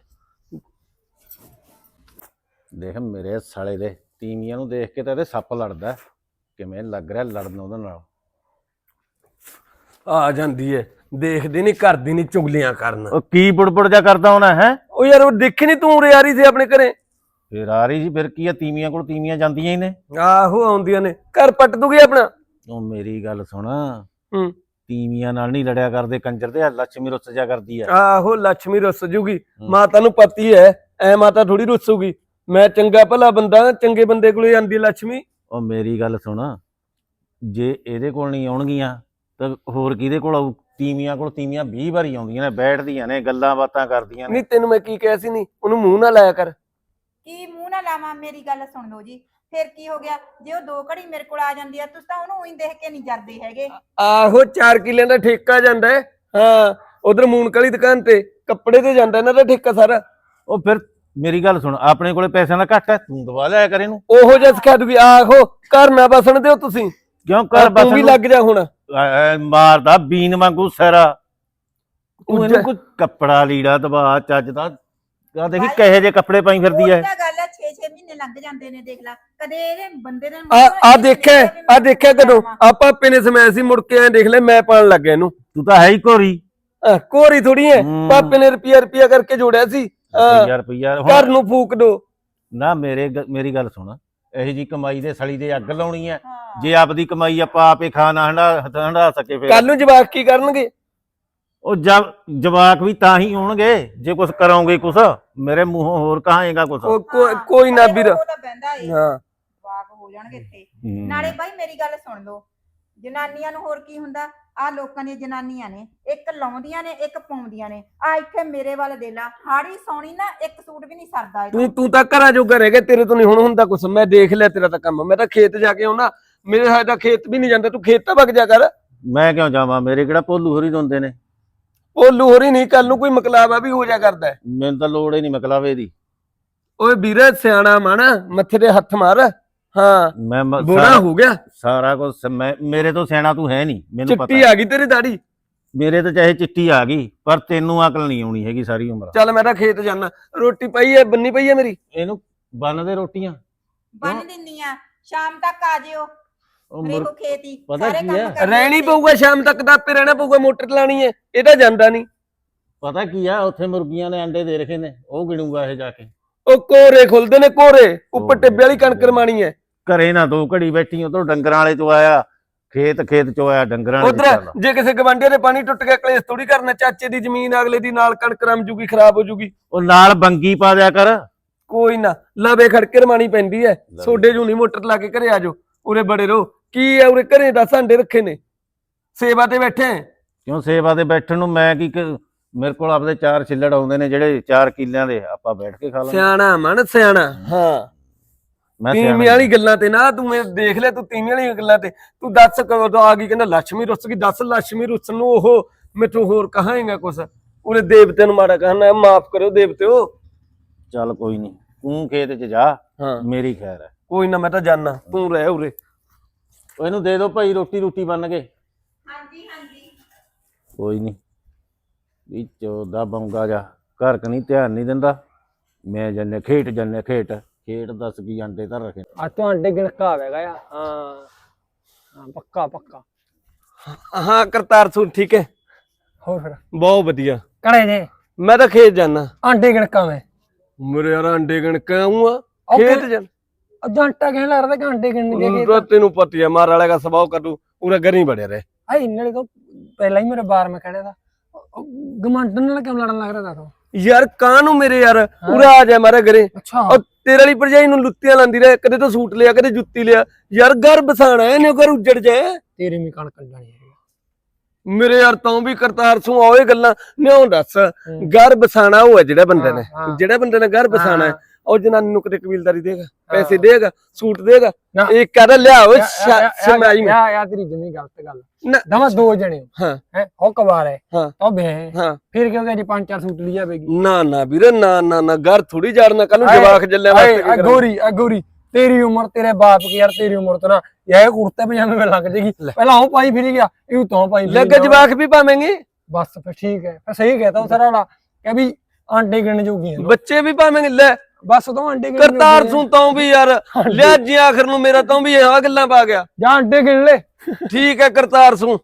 Speaker 3: ਦੇਖ ਮੇਰੇ ਸਾਲੇ ਦੇ ਤੀਵੀਆਂ ਨੂੰ ਦੇਖ ਕੇ ਤਾਂ ਇਹਦੇ ਸੱਪ ਲੜਦਾ ਕਿਵੇਂ ਲੱਗ ਰਿਹਾ ਲੜਨ ਉਹਦੇ ਨਾਲ।
Speaker 2: ਆ ਜਾਂਦੀ ਏ। ਦੇਖਦੀ ਨਹੀਂ ਕਰਦੀ ਨਹੀਂ ਚੁਗਲੀਆਂ ਕਰਨ।
Speaker 3: ਉਹ ਕੀ ਬੁੜਬੁੜ ਜਾ ਕਰਦਾ ਹੋਣਾ ਹੈ?
Speaker 2: ਉਹ ਯਾਰ ਉਹ ਦੇਖੀ ਨਹੀਂ ਤੂੰ ਉਰੇ ਆ ਰਹੀ ਸੀ ਆਪਣੇ ਘਰੇ?
Speaker 3: ਫੇਰ ਆ ਰਹੀ ਜੀ ਫਿਰ ਕੀ ਆ? ਤੀਵੀਆਂ ਕੋਲ ਤੀਵੀਆਂ ਜਾਂਦੀਆਂ ਹੀ ਨੇ।
Speaker 2: ਆਹੋ ਆਉਂਦੀਆਂ ਨੇ। ਘਰ ਪੱਟ ਦੂਗੀ ਆਪਣਾ?
Speaker 3: ਉਹ ਮੇਰੀ ਗੱਲ ਸੁਣ।
Speaker 2: ਹੂੰ।
Speaker 3: ਤੀਵੀਆਂ ਨਾਲ ਨਹੀਂ ਲੜਿਆ ਕਰਦੇ ਕੰਜਰ ਤੇ ਲక్ష్ਮੀ ਰੁੱਸ ਜਾ ਕਰਦੀ ਆ।
Speaker 2: ਆਹੋ ਲక్ష్ਮੀ ਰੁੱਸ ਜੂਗੀ। ਮਾਤਾ ਨੂੰ ਪਤੀ ਹੈ ਐ ਮਾਤਾ ਥੋੜੀ ਰੁੱਸੂਗੀ। ਮੈਂ ਚੰਗਾ ਭਲਾ ਬੰਦਾ ਚੰਗੇ ਬੰਦੇ ਕੋਲੇ ਜਾਂਦੀ ਲక్ష్ਮੀ
Speaker 3: ਉਹ ਮੇਰੀ ਗੱਲ ਸੁਣ। ਜੇ ਇਹਦੇ ਕੋਲ ਨਹੀਂ ਆਉਣਗੀਆਂ ਤਾਂ ਹੋਰ ਕਿਹਦੇ ਕੋਲ ਆਊ? ਤੀਵੀਆਂ ਕੋਲ ਤੀਵੀਆਂ 20 ਵਾਰੀ ਆਉਂਦੀਆਂ ਨੇ ਬੈਠਦੀਆਂ ਨੇ ਗੱਲਾਂ ਬਾਤਾਂ ਕਰਦੀਆਂ ਨੇ।
Speaker 2: ਨਹੀਂ ਤੈਨੂੰ ਮੈਂ ਕੀ ਕਿਹਾ ਸੀ ਨਹੀਂ ਉਹਨੂੰ ਮੂੰਹ ਨਾ ਲਾਇਆ ਕਰ।
Speaker 1: ਕੀ ਮੂੰਹ ਨਾ ਲਾਵਾਂ? ਮੇਰੀ ਗੱਲ ਸੁਣ ਲਓ ਜੀ। ਫਿਰ ਕੀ ਹੋ ਗਿਆ? ਜੇ ਉਹ ਦੋ ਘੜੀ ਮੇਰੇ ਕੋਲ ਆ ਜਾਂਦੀ ਆ ਤੁਸੀਂ ਤਾਂ ਉਹਨੂੰ ਉਹੀ ਦੇਖ ਕੇ ਨਹੀਂ ਜਰਦੇ ਹੈਗੇ।
Speaker 2: ਆਹੋ 4 ਕਿੱਲਿਆਂ ਦਾ ਠੇਕਾ ਜਾਂਦਾ ਹੈ। ਹਾਂ ਉਧਰ ਮੂਨਕ ਵਾਲੀ ਦੁਕਾਨ ਤੇ ਕੱਪੜੇ ਤੇ ਜਾਂਦਾ ਇਹਨਾਂ ਦਾ ਠੇਕਾ ਸਾਰਾ।
Speaker 3: ਉਹ ਫਿਰ ਮੇਰੀ ਗੱਲ ਸੁਣ ਆਪਣੇ ਕੋਲੇ ਪੈਸਿਆਂ ਦਾ ਘੱਟ ਹੈ ਤੂੰ ਦਵਾ ਲਿਆ ਕਰ ਇਹਨੂੰ।
Speaker 2: ਉਹੋ ਜਿਹਾ ਸਿਖਾ ਦੂ ਵੀ ਆਹੋ ਘਰ ਨਾ ਬਸਣ ਦਿਓ ਤੁਸੀਂ।
Speaker 3: ਕਿਉਂ
Speaker 2: ਕਰ
Speaker 3: ਕਰ
Speaker 2: ਤੂੰ ਵੀ ਲੱਗ ਜਾ ਹੁਣ।
Speaker 3: ਐ ਮਾਰਦਾ ਬੀਨ ਵਾਂਗੂ ਸਿਰਾ। ਤੂੰ ਇਹਨੂੰ ਕੋਈ ਕੱਪੜਾ ਲੀੜਾ ਦਵਾ ਚੱਜ ਦਾ। ਆ ਦੇਖੀ ਕਹੇ ਜੇ ਕੱਪੜੇ ਪਾਈ ਫਿਰਦੀ ਐ।
Speaker 1: ਉਹੀ ਤਾਂ ਗੱਲ ਆ 6-6 ਮਹੀਨੇ ਲੰਘ ਜਾਂਦੇ ਨੇ ਦੇਖ ਲੈ। ਕਦੇ ਇਹਦੇ ਬੰਦੇ ਦੇ
Speaker 2: ਆ ਆ ਦੇਖਿਆ ਦੇਖਿਆ ਕਦੋਂ
Speaker 1: ਕਰਾਂ।
Speaker 2: ਸਮਾਇਆ ਸੀ ਮੁੜ ਕੇ ਐ ਦੇਖ ਲੈ ਮੈਂ ਪਾਣ ਲੱਗ ਗਿਆ ਇਹਨੂੰ।
Speaker 3: ਤੂੰ ਤਾਂ ਹੈ ਹੀ ਘੋਰੀ।
Speaker 2: ਆਹ, ਕੋਰੀ ਥੋੜੀ ਐ।
Speaker 3: ਹੂੰ।
Speaker 2: ਪਾਪੇ ਨੇ ਰੁਪਿਆ ਰੁਪਿਆ ਕਰਕੇ ਜੋੜਿਆ ਸੀ। ਘਰ ਨੂੰ ਫੂਕ ਦੋ।
Speaker 3: ਨਾ ਮੇਰੇ ਮੇਰੀ ਗੱਲ ਸੁਣ। ਇਹੋ ਜੀ ਕਮਾਈ ਦੇ ਸਲੀ ਦੇ ਅੱਗ ਲਾਉਣੀ
Speaker 1: ਹਾਂ।
Speaker 3: ਜੇ ਆਪਦੀ ਕਮਾਈ ਆਪਾਂ ਆਪੇ ਖਾਣਾ ਹੰਡਾ ਹੰਡਾ ਸਕੇ ਫਿਰ।
Speaker 2: ਕੱਲ ਨੂੰ ਜਵਾਕ ਕੀ ਕਰਨਗੇ?
Speaker 3: ਉਹ ਜਬ ਜਵਾਕ ਵੀ ਤਾਂ ਹੀ ਹੋਣਗੇ ਜੇ ਕੁਝ ਕਰੋਗੇ ਕੁਝ ਮੇਰੇ ਮੂੰਹੋਂ ਹੋਰ ਕਹਾਂਏਗਾ ਕੁਝ
Speaker 2: ਉਹ ਕੋ-
Speaker 1: ਹਾਂ,
Speaker 2: ਕੋਈ ਨਾ ਵੀਰ।
Speaker 1: ਏ ਹਾਂ ਜਾਣਗੇ ਇੱਥੇ। ਨਾਲੇ ਬਾਈ ਮੇਰੀ ਗੱਲ ਸੁਣ ਲਓ। ਜਨਾਨੀਆਂ ਨੂੰ ਹੋਰ ਕੀ ਹੁੰਦਾ? ਆ ਲੋਕਾਂ ਦੀਆਂ ਜਨਾਨੀਆਂ ਨੇ ਇੱਕ ਲਾਉਂਦੀਆਂ ਨੇ ਇੱਕ ਪਾਉਂਦੀਆਂ ਨੇ। ਆ ਇੱਥੇ ਮੇਰੇ ਵੱਲ ਦੇ ਲਾ ਹਾੜੀ ਸੌਣੀ ਨਾ ਇੱਕ ਸੂਟ ਵੀ ਨਹੀਂ ਸਰਦਾ ਇਹਦਾ।
Speaker 2: ਤੂੰ ਤੂੰ ਤਾਂ ਘਰਾਂ ਜੋਗਾ ਰਹਿ ਗਿਆ ਤੇਰੇ ਤੋਂ ਨਹੀਂ ਹੁਣ ਹੁੰਦਾ ਕੁਛ। ਮੈਂ ਦੇਖ ਲਿਆ ਤੇਰਾ ਤਾਂ ਕੰਮ। ਮੈਂ ਤਾਂ ਖੇਤ ਜਾ ਕੇ ਆਉਣਾ। ਮੇਰੇ ਤਾਂ ਖੇਤ ਵੀ ਨਹੀਂ ਜਾਂਦਾ। ਤੂੰ ਖੇਤ ਤਾਂ ਵਗ ਜਾ ਕਰ।
Speaker 3: ਮੈਂ ਕਿਉਂ ਜਾਵਾਂ? ਮੇਰੇ ਕਿਹੜਾ ਭੋਲੂ ਹੋਰੀ ਦੋਂਦੇ ਨੇ?
Speaker 2: ਪੋਲੂ ਹੋਰੀ ਨਹੀਂ ਕੱਲ ਨੂੰ ਕੋਈ ਮਕਲਾਵਾ ਵੀ ਹੋ ਜਾ ਕਰਦਾ ਹੈ।
Speaker 3: ਮੈਨੂੰ ਤਾਂ ਲੋੜ ਹੀ ਨਹੀਂ ਮਕਲਾਵੇ ਦੀ।
Speaker 2: ਓਏ ਵੀਰੇ ਸਿਆਣਾ ਮਣ ਮੱਥੇ ਤੇ ਹੱਥ ਮਾਰ। ਹਾਂ।
Speaker 3: ਮੈਂ ਮ-
Speaker 2: ਬੁੜਾ
Speaker 3: ਸਾਰਾ-
Speaker 2: ਹੋ ਗਿਆ।
Speaker 3: ਸਾਰਾ ਕੁਝ ਮੈਂ ਮੇਰੇ ਤੋਂ ਸਿਆਣਾ ਤੂੰ ਹੈ ਨਹੀਂ। ਮੈਨੂੰ ਪਤਾ।
Speaker 2: ਚਿੱਟੀ ਆ ਗਈ ਤੇਰੀ ਦਾੜੀ।
Speaker 3: ਮੇਰੇ ਤੇ ਚਾਹੇ ਚਿੱਟੀ ਆ ਗਈ ਪਰ ਤੈਨੂੰ ਅਕਲ ਨਹੀਂ ਆਉਣੀ ਹੈਗੀ ਸਾਰੀ ਉਮਰ।
Speaker 2: ਚੱਲ ਮੈਂ ਤਾਂ ਖੇਤ ਜਾਣਾ ਰੋਟੀ ਪਈ ਐ ਬੰਨੀ ਪਈ ਐ ਮੇਰੀ।
Speaker 3: ਇਹਨੂੰ ਬੰਨ ਦੇ ਰੋਟੀਆਂ।
Speaker 1: ਬੰਨ ਦਿੰਨੀ ਆ। ਸ਼ਾਮ ਤੱਕ ਆ ਜਿਓ। ਮੇਰੇ ਕੋ ਖੇਤੀ
Speaker 3: ਪਤਾ
Speaker 1: ਸਾਰੇ
Speaker 3: ਕੀ
Speaker 1: ਕੰਮ
Speaker 3: ਹੈ?
Speaker 1: ਕਰਨੇ
Speaker 2: ਰਹਿਣੀ। ਪਊਗਾ ਸ਼ਾਮ ਤੱਕ ਤਾਂ ਆਪੇ ਰਹਿਣਾ ਪਊਗਾ ਮੋਟਰ ਲਾਣੀ ਐ। ਇਹ ਤਾਂ ਜਾਂਦਾ ਨਹੀਂ।
Speaker 3: ਪਤਾ ਕੀ ਆ ਉੱਥੇ ਮੁਰਗੀਆਂ ਨੇ ਅੰਡੇ ਦੇ ਰੱਖੇ ਨੇ। ਉਹ ਗਿਣੂਗਾ ਇਹ ਜਾ ਕੇ।
Speaker 2: ਉਹ ਕੋਰੇ ਖੁੱਲਦੇ ਨੇ ਕੋਰੇ। ਉੱਪਰ। ਟਿੱਬੇ ਵਾਲੀ ਕਣਕ ਰਮਾਣੀ ਐ।
Speaker 3: ਘਰੇ ਨਾ ਦੋ ਘੜੀ ਬੈਠੀ ਉਧਰ ਡੰਗਰਾਂ ਵਾਲੇ ਚੋਂ ਆਇਆ ਖੇਤ ਖੇਤ ਚੋਂ ਆਇਆ ਡੰਗਰਾਂ ਵਾਲੇ
Speaker 2: ਉਧਰ। ਜੇ ਕਿਸੇ ਗਵਾਂਢੀਆਂ ਦੇ ਪਾਣੀ ਟੁੱਟ ਗਿਆ ਕਲੇਸ਼ ਥੋੜੀ ਕਰਨਾ ਚਾਚੇ ਦੀ ਜ਼ਮੀਨ ਅਗਲੇ ਦੀ ਨਾਲ ਕਣਕ ਰਮ ਜੂਗੀ ਖਰਾਬ ਹੋ ਜੂਗੀ।
Speaker 3: ਉਹ ਨਾਲ ਬੰਗੀ ਪਾ ਦਿਆ ਕਰ।
Speaker 2: ਕੋਈ ਨਾ ਲਵੇ ਖੜ ਕੇ ਰਮਾਣੀ ਪੈਂਦੀ ਐ। ਸੋਡੇ ਜੂ ਨਹੀਂ ਮੋਟਰ ਲਾ ਕੇ ਘਰੇ ਆ ਜਾਓ। ਉਰੇ ਬੜੇ ਰਹੋ। ਕੀ ਐ ਉਰੇ ਘਰੇ ਦਸ ਅੰਡੇ ਰੱਖੇ ਨੇ। ਸੇਵਾ ਤੇ ਬੈਠੇ ਐ।
Speaker 3: ਕਿਉਂ ਸੇਵਾ ਤੇ ਬੈਠਣ ਨੂੰ ਮੈਂ ਕੀ ਕ- ਮੇਰੇ ਕੋਲ ਆਪਦੇ ਚਾਰ ਛਿੱਲੜ ਆਉਂਦੇ ਨੇ ਜਿਹੜੇ ਚਾਰ ਕਿੱਲਿਆਂ ਦੇ ਆਪਾਂ ਬੈਠ ਕੇ ਖਾ ਲਾਂਗੇ।
Speaker 2: ਸਿਆਣਾ ਮਨ ਸਿਆਣਾ। ਹਾਂ।
Speaker 3: ਮੈਂ
Speaker 2: ਤੀਵੀਂ ਵਾਲੀ ਗੱਲਾਂ ਤੇ ਨਾ ਤੂੰ ਮੈਂ ਦੇਖ ਲੈ ਤੂੰ ਤੀਵੀਂ ਵਾਲੀ ਗੱਲਾਂ ਤੇ। ਤੂੰ ਦੱਸ ਕਦੋਂ ਆ ਗਈ ਕਹਿੰਦਾ ਲక్ష్ਮੀ ਰੁੱਸ ਗਈ ਦੱਸ ਲక్ష్ਮੀ ਰੁੱਸ ਨੂੰ ਉਹ ਮੈਨੂੰ ਹੋਰ ਕਹਾਂਗਾ ਕੁਛ। ਉਹਨੇ ਦੇਵਤੇ ਨੂੰ ਮਾੜਾ ਕਹਿਣਾ ਮਾਫ ਕਰਿਓ ਦੇਵਤਿਓ
Speaker 3: ਚੱਲ ਕੋਈ ਨਹੀਂ ਤੂੰ ਖੇਤ 'ਚ ਜਾ ਮੇਰੀ ਖੈਰ ਹੈ।
Speaker 2: ਕੋਈ ਨਾ ਮੈਂ ਤਾਂ ਜਾਣਾ ਤੂੰ ਰਹਿ ਉਰੇ।
Speaker 3: ਉਹ ਇਹਨੂੰ ਦੇ ਦਿਓ ਭਾਈ ਰੋਟੀ ਰੋਟੀ ਬਣ ਕੇ।
Speaker 1: ਹਾਂਜੀ ਹਾਂਜੀ।
Speaker 3: ਕੋਈ ਨਹੀਂ ਵਿੱਚੋਂ ਦਾ ਬੰਗਾ ਜਾ। ਘਰ ਕਨੀ ਧਿਆਨ ਨਹੀਂ ਦਿੰਦਾ। ਮੈਂ ਜੰਨੇ ਖੇਟ ਜੰਨੇ ਖੇਟ ਖੇਤ ਦੱਸ ਕੀ ਅੰਡੇ ਧਰ ਰੱਖੇ।
Speaker 5: ਆ ਤੋਂ ਅੰਡੇ ਗਿਣਕਾ ਆਵੇਗਾ ਆ ਹਾਂ। ਹਾਂ ਪੱਕਾ ਪੱਕਾ।
Speaker 2: ਹਾਂ ਕਰਤਾਰ ਸੂ ਠੀਕ ਹੈ।
Speaker 5: ਹੋਰ ਫਿਰ?
Speaker 2: ਬਹੁਤ ਵਧੀਆ।
Speaker 5: ਕੜੇ ਜੇ।
Speaker 2: ਮੈਂ ਤਾਂ ਖੇਤ ਜਾਣਾ
Speaker 5: ਅੰਡੇ ਗਿਣਕਾ ਮੈਂ
Speaker 2: ਮੇਰੇ ਯਾਰ ਅੰਡੇ ਗਣ ਕੇ ਆਉਂਗਾ
Speaker 5: ਉਹ
Speaker 2: ਖੇਤ ਜਾਣ
Speaker 5: ਉਹ ਜੰਟਾ ਕਹਿਣ ਲੱਗਦਾ ਕਿ ਅੰਡੇ ਗਿਣਨਗੇ
Speaker 2: ਉਹਨੂੰ
Speaker 5: ਕਿ
Speaker 2: ਤਾਂ ਤੈਨੂੰ ਪਤੀ ਹੈ ਮਾਰ ਵਾਲੇ ਦਾ ਸੁਭਾਅ ਕਰੂ ਪੂਰਾ ਗਰੀ ਬੜਿਆ ਰਹੇ।
Speaker 5: ਆਈ ਨਾਲੇ ਤੋਂ ਪਹਿਲਾਂ ਹੀ ਮੇਰੇ ਬਾਰ ਮੈਂ ਕਹਿਣਾ ਦਾ ਗਮੰਡਨ ਨਾਲ ਕਿਉਂ ਲੜਨ ਲੱਗ ਰਿਹਾ ਤਾ
Speaker 2: ਯਾਰ ਕਾਹਨੂੰ ਮੇਰੇ ਯਾਰ? ਉਰਾ ਆ ਜਾ ਮਾਰੇ ਘਰੇ।
Speaker 5: ਅੱਛਾ।
Speaker 2: ਉਹ ਤੇਰੇ ਵਾਲੀ ਭਰਜਾਈ ਨੂੰ ਲੁੱਤੀਆਂ ਲਾਂਦੀ ਰਹੇ ਕਦੇ ਤਾਂ ਸੂਟ ਲਿਆ ਕਦੇ ਜੁੱਤੀ ਲਿਆ। ਯਾਰ ਘਰ ਬਸਾਣਾ ਇਹਨੇ ਘਰ ਉੱਜੜ ਜਾਏ।
Speaker 5: ਤੇਰੀ ਵੀ ਕਣਕ ਜਾਣੀ ਹੈ।
Speaker 2: ਮੇਰੇ ਯਾਰ ਤੂੰ ਵੀ ਕਰਤਾਰ ਸੂ ਆਏ ਗੱਲਾਂ। ਨਿਉ ਦੱਸ ਘਰ ਬਸਾਣਾ ਉਹ ਹੈ ਜਿਹੜਾ ਬੰਦੇ ਨੇ।
Speaker 5: ਹਾਂ।
Speaker 2: ਜਿਹੜਾ ਬੰਦੇ ਨੇ ਘਰ ਬਸਾਣਾ ਹਾਂ। ਉਹ ਜਨਾਨੀ ਨੂੰ ਕਦੇ ਕਬੀਲਦਾਰੀ ਦੇਗਾ ਪੈਸੇ ਦੇਗਾ ਸੂਟ ਦੇਗਾ। ਇਹ ਕਹਦਾ ਲਿਆ ਓਏ ਸ਼ਮਾਈ ਮੈਂ।
Speaker 5: ਯਾ ਤੇਰੀ ਜਮੀ ਗਲਤ ਗੱਲ। ਦਮਾ ਦੋ ਜਣੇ
Speaker 2: ਹਾਂ।
Speaker 5: ਹੈ ਉਹ ਕਵਾਰ ਹੈ। ਉਹ ਬੇ
Speaker 2: ਹਾਂ।
Speaker 5: ਫਿਰ ਕਿਉਂ ਕਹਿੰਦੀ ਪੰਜ ਚਾਰ ਸੂਟ ਲਈ ਜਾਵੇਗੀ
Speaker 2: ਨਾ ਨਾ ਵੀਰੇ ਨਾ ਨਾ ਨਾ ਘਰ ਥੋੜੀ ਜਾੜਨਾ ਕੱਲ ਨੂੰ ਜਵਾਕ ਜੱਲਿਆਂ ਵਾਸਤੇ
Speaker 5: ਆ ਗੋਰੀ ਆ ਗੋਰੀ ਤੇਰੀ ਉਮਰ ਤੇਰੇ ਬਾਪ ਕੀ ਯਾਰ ਤੇਰੀ ਉਮਰ ਤੋਂ ਨਾ ਇਹ ਕੁੜਤੇ ਪਜਾਮੇ ਵਿੱਚ ਲੱਗ ਜੇਗੀ। ਪਹਿਲਾਂ ਉਹ ਪਾਈ ਫਿਰੀ ਗਿਆ ਇਹ ਤੋਂ ਪਾਈ
Speaker 2: ਲੱਗ। ਜਵਾਕ ਵੀ ਪਾਵੇਂਗੇ?
Speaker 5: ਬਸ ਫਿਰ ਠੀਕ ਹੈ ਫਿਰ ਸਹੀ ਕਹਤਾ ਉਹ ਸਾਰਾ ਵਾਲਾ ਕਿ ਵੀ ਆਂਡੇ ਗਿਣ ਜੋਗੀ
Speaker 2: ਬੱਚੇ ਵੀ ਪਾਵੇਂਗੇ ਲੈ।
Speaker 5: ਬਸ ਉਹ ਆਂਡੇ ਗਿਣ
Speaker 2: ਕਰਤਾਰ ਸੂ ਤੂੰ ਵੀ ਯਾਰ ਲਿਆ ਜੀ ਆਖਰ ਨੂੰ ਮੇਰਾ ਤੂੰ ਵੀ ਆ ਗੱਲਾਂ ਪਾ ਗਿਆ।
Speaker 5: ਜਾਂ ਆਂਡੇ ਗਿਣ ਲੈ।
Speaker 2: ਠੀਕ ਹੈ ਕਰਤਾਰ ਸੂ।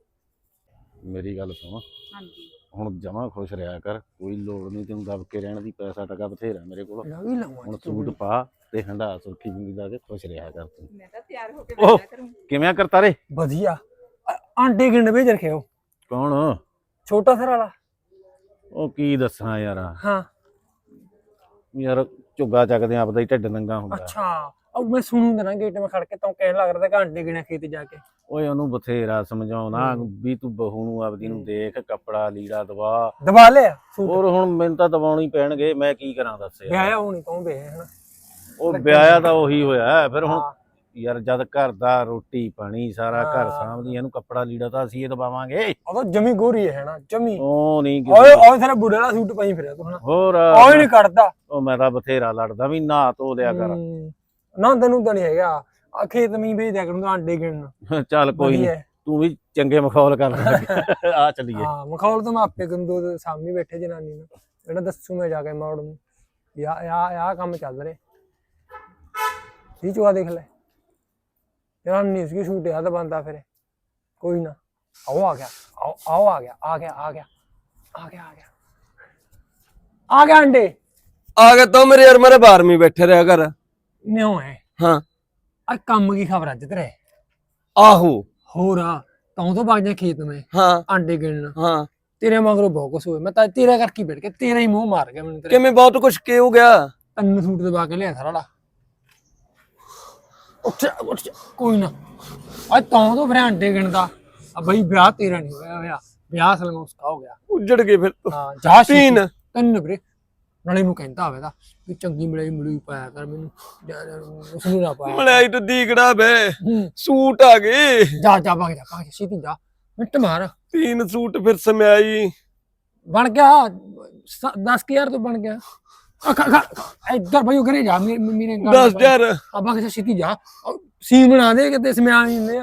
Speaker 3: ਮੇਰੀ ਗੱਲ ਸੁਣ।
Speaker 1: ਹਾਂਜੀ।
Speaker 3: ਹੁਣ ਜਮਾ ਖੁਸ਼ ਰਿਹਾ ਕਰ ਕੋਈ ਲੋੜ ਨਹੀਂ ਤੈਨੂੰ ਦਬ ਕੇ ਰਹਿਣ ਦੀ ਪੈਸਾ ਟਕਾ ਬਥੇਰਾ ਮੇਰੇ ਕੋਲ।
Speaker 5: ਵੀ ਲਵਾਂ
Speaker 3: ਹੁਣ ਸੂਟ ਪਾ ਤੇ ਹੰਡਾ ਸੁਰਖੀ ਜਿੰਦੀ ਲਾ ਕੇ ਖੁਸ਼ ਰਿਹਾ ਕਰ ਤੂੰ।
Speaker 1: ਮੈਂ ਤਾਂ ਤਿਆਰ ਹੋ ਕੇ। ਬੈਠਾ ਕਰੂੰ।
Speaker 3: ਕਿਵੇਂ ਕਰਤਾ ਰੇ
Speaker 5: ਵਧੀਆ। ਆ- ਆਂਡੇ ਗਿਣ ਭੇਜ ਰੱਖਿਓ
Speaker 3: ਕੌਣ?
Speaker 5: ਛੋਟਾ ਸਰ ਵਾਲਾ।
Speaker 3: ਉਹ ਕੀ ਦੱਸਾਂ ਯਾਰ।
Speaker 5: ਹਾਂ।
Speaker 3: ਯਾਰ ਝੁੱਗਾ ਚੱਕਦੇ ਆਪਦਾ ਹੀ ਢਿੱਡ ਨੰਗਾ ਹੁੰਦਾ।
Speaker 5: ਅੱਛਾ ਉਹ ਮੈਂ ਸੁਣੂ ਤਾਂ ਨਾ ਗੇਟ ਮੈਂ ਖੜ ਕੇ ਤਾਂ ਕਹਿਣ ਲੱਗ ਰਿਹਾ ਘੰਟੇ ਗਿਣਿਆ ਖੇਤ ਜਾ ਕੇ।
Speaker 3: ਓਏ ਉਹਨੂੰ ਬਥੇਰਾ ਸਮਝਾਉਣਾ ਵੀ ਤੂੰ ਬਹੂ ਨੂੰ ਆਪਦੀ ਨੂੰ ਦੇਖ ਕੱਪੜਾ ਲੀੜਾ ਦਵਾ।
Speaker 5: ਦਬਾ ਲਿਆ
Speaker 3: ਹੋਰ ਹੁਣ ਮੈਨੂੰ ਤਾਂ ਦਵਾਉਣੇ ਪੈਣਗੇ ਮੈਂ ਕੀ ਕਰਾਂ ਦੱਸ।
Speaker 5: ਵਿਆਹਿਆ ਹੋਣੀ ਕਹੂੰਦੇ ਹਨਾ
Speaker 3: ਉਹ ਵਿਆਹਿਆ ਤਾਂ ਉਹੀ ਹੋਇਆ ਫਿਰ ਹੁਣ। ਯਾਰ ਜਦ ਘਰ ਦਾ ਰੋਟੀ ਪਾਣੀ ਸਾਰਾ ਘਰ
Speaker 5: ਹਾਂ।
Speaker 3: ਸਾਂਭਦੀ ਇਹਨੂੰ ਕੱਪੜਾ ਲੀੜਾ ਤਾਂ ਅਸੀਂ ਇਹ ਦਵਾਵਾਂਗੇ
Speaker 5: ਉਹ ਤਾਂ ਜਮੀ ਗੋਰੀ ਹੈ ਨਾ ਜਮੀ।
Speaker 3: ਉਹ ਨਹੀਂ
Speaker 5: ਓਏ
Speaker 3: ਕਿਸੇ-
Speaker 5: ਓਏ ਤੇਰਾ ਬੁੱਢੇ ਦਾ ਸੂਟ ਪਾਈ ਫਿਰਿਆ ਤੂੰ ਹਨਾ।
Speaker 3: ਹੋਰ
Speaker 5: ਓਏ ਨਹੀਂ ਕੱਢਦਾ।
Speaker 3: ਉਹ ਮੈਂ ਤਾਂ ਬਥੇਰਾ ਲੜਦਾ ਵੀ ਨਾ ਧੋ ਲਿਆ ਕਰ।
Speaker 5: ਹਮ, ਨਾ ਤੈਨੂੰ ਤਾਂ ਨਹੀਂ ਹੈਗਾ। ਆ ਖੇਤ ਮੀ ਭੇਜ ਦਿਆ ਕਰੂੰ ਤਾਂ ਆਂਡੇ ਗਿਣਨ।
Speaker 3: ਚੱਲ ਕੋਈ ਨੀ
Speaker 5: ਵਧੀਆ ਹੈ।
Speaker 3: ਤੂੰ ਵੀ ਚੰਗੇ ਮਖੌਲ ਕਰ। ਆ ਚੱਲੀਏ।
Speaker 5: ਹਾਂ ਮਖੌਲ ਤਾਂ ਮੈਂ ਆਪੇ ਕਰਨ ਦੋ ਸਾਹਮਣੇ ਬੈਠੇ ਜਨਾਨੀ ਨੂੰ। ਜਿਹੜਾ ਦੱਸੂ ਮੈਂ ਜਾ ਕੇ ਮੋੜ ਨੂੰ। ਯਾ ਯਾ ਯਾ ਕੰਮ ਚੱਲ ਰਿਹਾ। ਸੀ ਚੁਆ ਦੇਖ ਲੈ। ਸੀ ਸ਼ੂਟ ਆ ਤਾਂ ਬੰਦਾ ਫਿਰ। ਕੋਈ ਨਾ। ਆਓ ਆ ਗਿਆ। ਆਓ ਆਓ ਆ ਗਿਆ। ਆ ਗਿਆ ਆ ਗਿਆ। ਆ ਗਿਆ ਆ ਗਿਆ। ਆ ਗਿਆ ਅੰਡੇ।
Speaker 2: ਆ ਗਿਆ ਤੂੰ ਮੇਰੇ ਯਾਰ ਮੇਰੇ ਬਾਹਰ ਮੀ ਬੈਠੇ ਰਿਹਾ ਕਰ
Speaker 5: ਨਿਉ ਹੈ
Speaker 2: ਹਾਂ।
Speaker 5: ਆ ਕੰਮ ਕੀ ਖਬਰ ਅੱਜ ਤੇਰੇ?
Speaker 2: ਆਹੋ।
Speaker 5: ਹੋਰ ਆ ਤੂੰ ਤਾਂ ਬਾਜਾਂ ਖੇਤ ਮੈਂ।
Speaker 2: ਹਾਂ।
Speaker 5: ਆਂਡੇ ਗਿਣਨ।
Speaker 2: ਹਾਂ।
Speaker 5: ਤੇਰੇ ਮਗਰੋਂ ਬਹੁਤ ਕੁਛ ਹੋਇਆ। ਮੈਂ ਤਾਂ ਤੇਰੇ ਕਰਕੇ ਬੈਠ ਕੇ ਤੇਰਾ ਹੀ ਮੂੰਹ ਮਾਰ ਗਿਆ ਮੈਨੂੰ ਤੇਰੇ।
Speaker 2: ਕਿਵੇਂ ਬਹੁਤ ਕੁਝ ਕੀ ਹੋ ਗਿਆ?
Speaker 5: ਤੈਨੂੰ ਸੂਟ ਦਬਾ ਕੇ ਲਿਆ ਸਾਰਾ ਉੱਠ ਜਾ, ਉੱਠ ਜਾ, ਕੋਈ ਨਾ। ਅੱਜ ਤਾਂ ਤੋਂ ਫਿਰ ਗਿਣਦਾ ਆ ਬਈ ਵਿਆਹ ਤੇਰਾ ਨਹੀਂ ਹੋਇਆ ਹੋਇਆ। ਵਿਆਹ ਸਲਗਾ ਉਸਕਾ ਹੋ ਗਿਆ।
Speaker 2: ਉੱਜੜ ਗਏ ਫਿਰ ਤੂੰ।
Speaker 5: ਹਾਂ ਜਾ
Speaker 2: ਤੀਨ
Speaker 5: ਤੈਨੂੰ ਵੀਰੇ। ਨਾਲੇ ਨੂੰ ਕਹਿੰਦਾ ਹੋਵੇਗਾ ਵੀ ਚੰਗੀ ਮਿਲਾਈ ਮਿਲੂਈ ਪਾਇਆ ਕਰ ਮੈਨੂੰ। ਉਸ ਨੂੰ ਨਾ ਪਾਇਆ
Speaker 2: ਮਲਾਈ ਤੋਂ ਦੀਗੜਾ ਬੇ?
Speaker 5: ਹੂੰ,
Speaker 2: ਸੂਟ ਆ ਗਏ।
Speaker 5: ਜਾ ਜਾ ਭਾਗ ਜਾ ਭਾਗ ਜਾ ਜਾ। ਮਿੰਟ ਮਾਰ।
Speaker 2: ਤੀਨ ਸੂਟ ਫਿਰ ਸਮਿਆਈ।
Speaker 5: ਬਣ ਗਿਆ। 10000 ਤੋਂ ਬਣ ਗਿਆ। ਆ ਖਾ ਖਾ। ਇੱਧਰ ਭਾਈ ਘਰੇ ਜਾ ਮੇਰੇ ਮੇਰੇ ਗਾਲ
Speaker 2: 10000
Speaker 5: ਆ ਭਾਗ ਜਾ ਸਿੱਧੀ ਜਾ। ਉਹ ਸੀਨ ਬਣਾ ਦੇ ਕਿਤੇ ਸਮਿਆ ਨਹੀਂ ਨੇ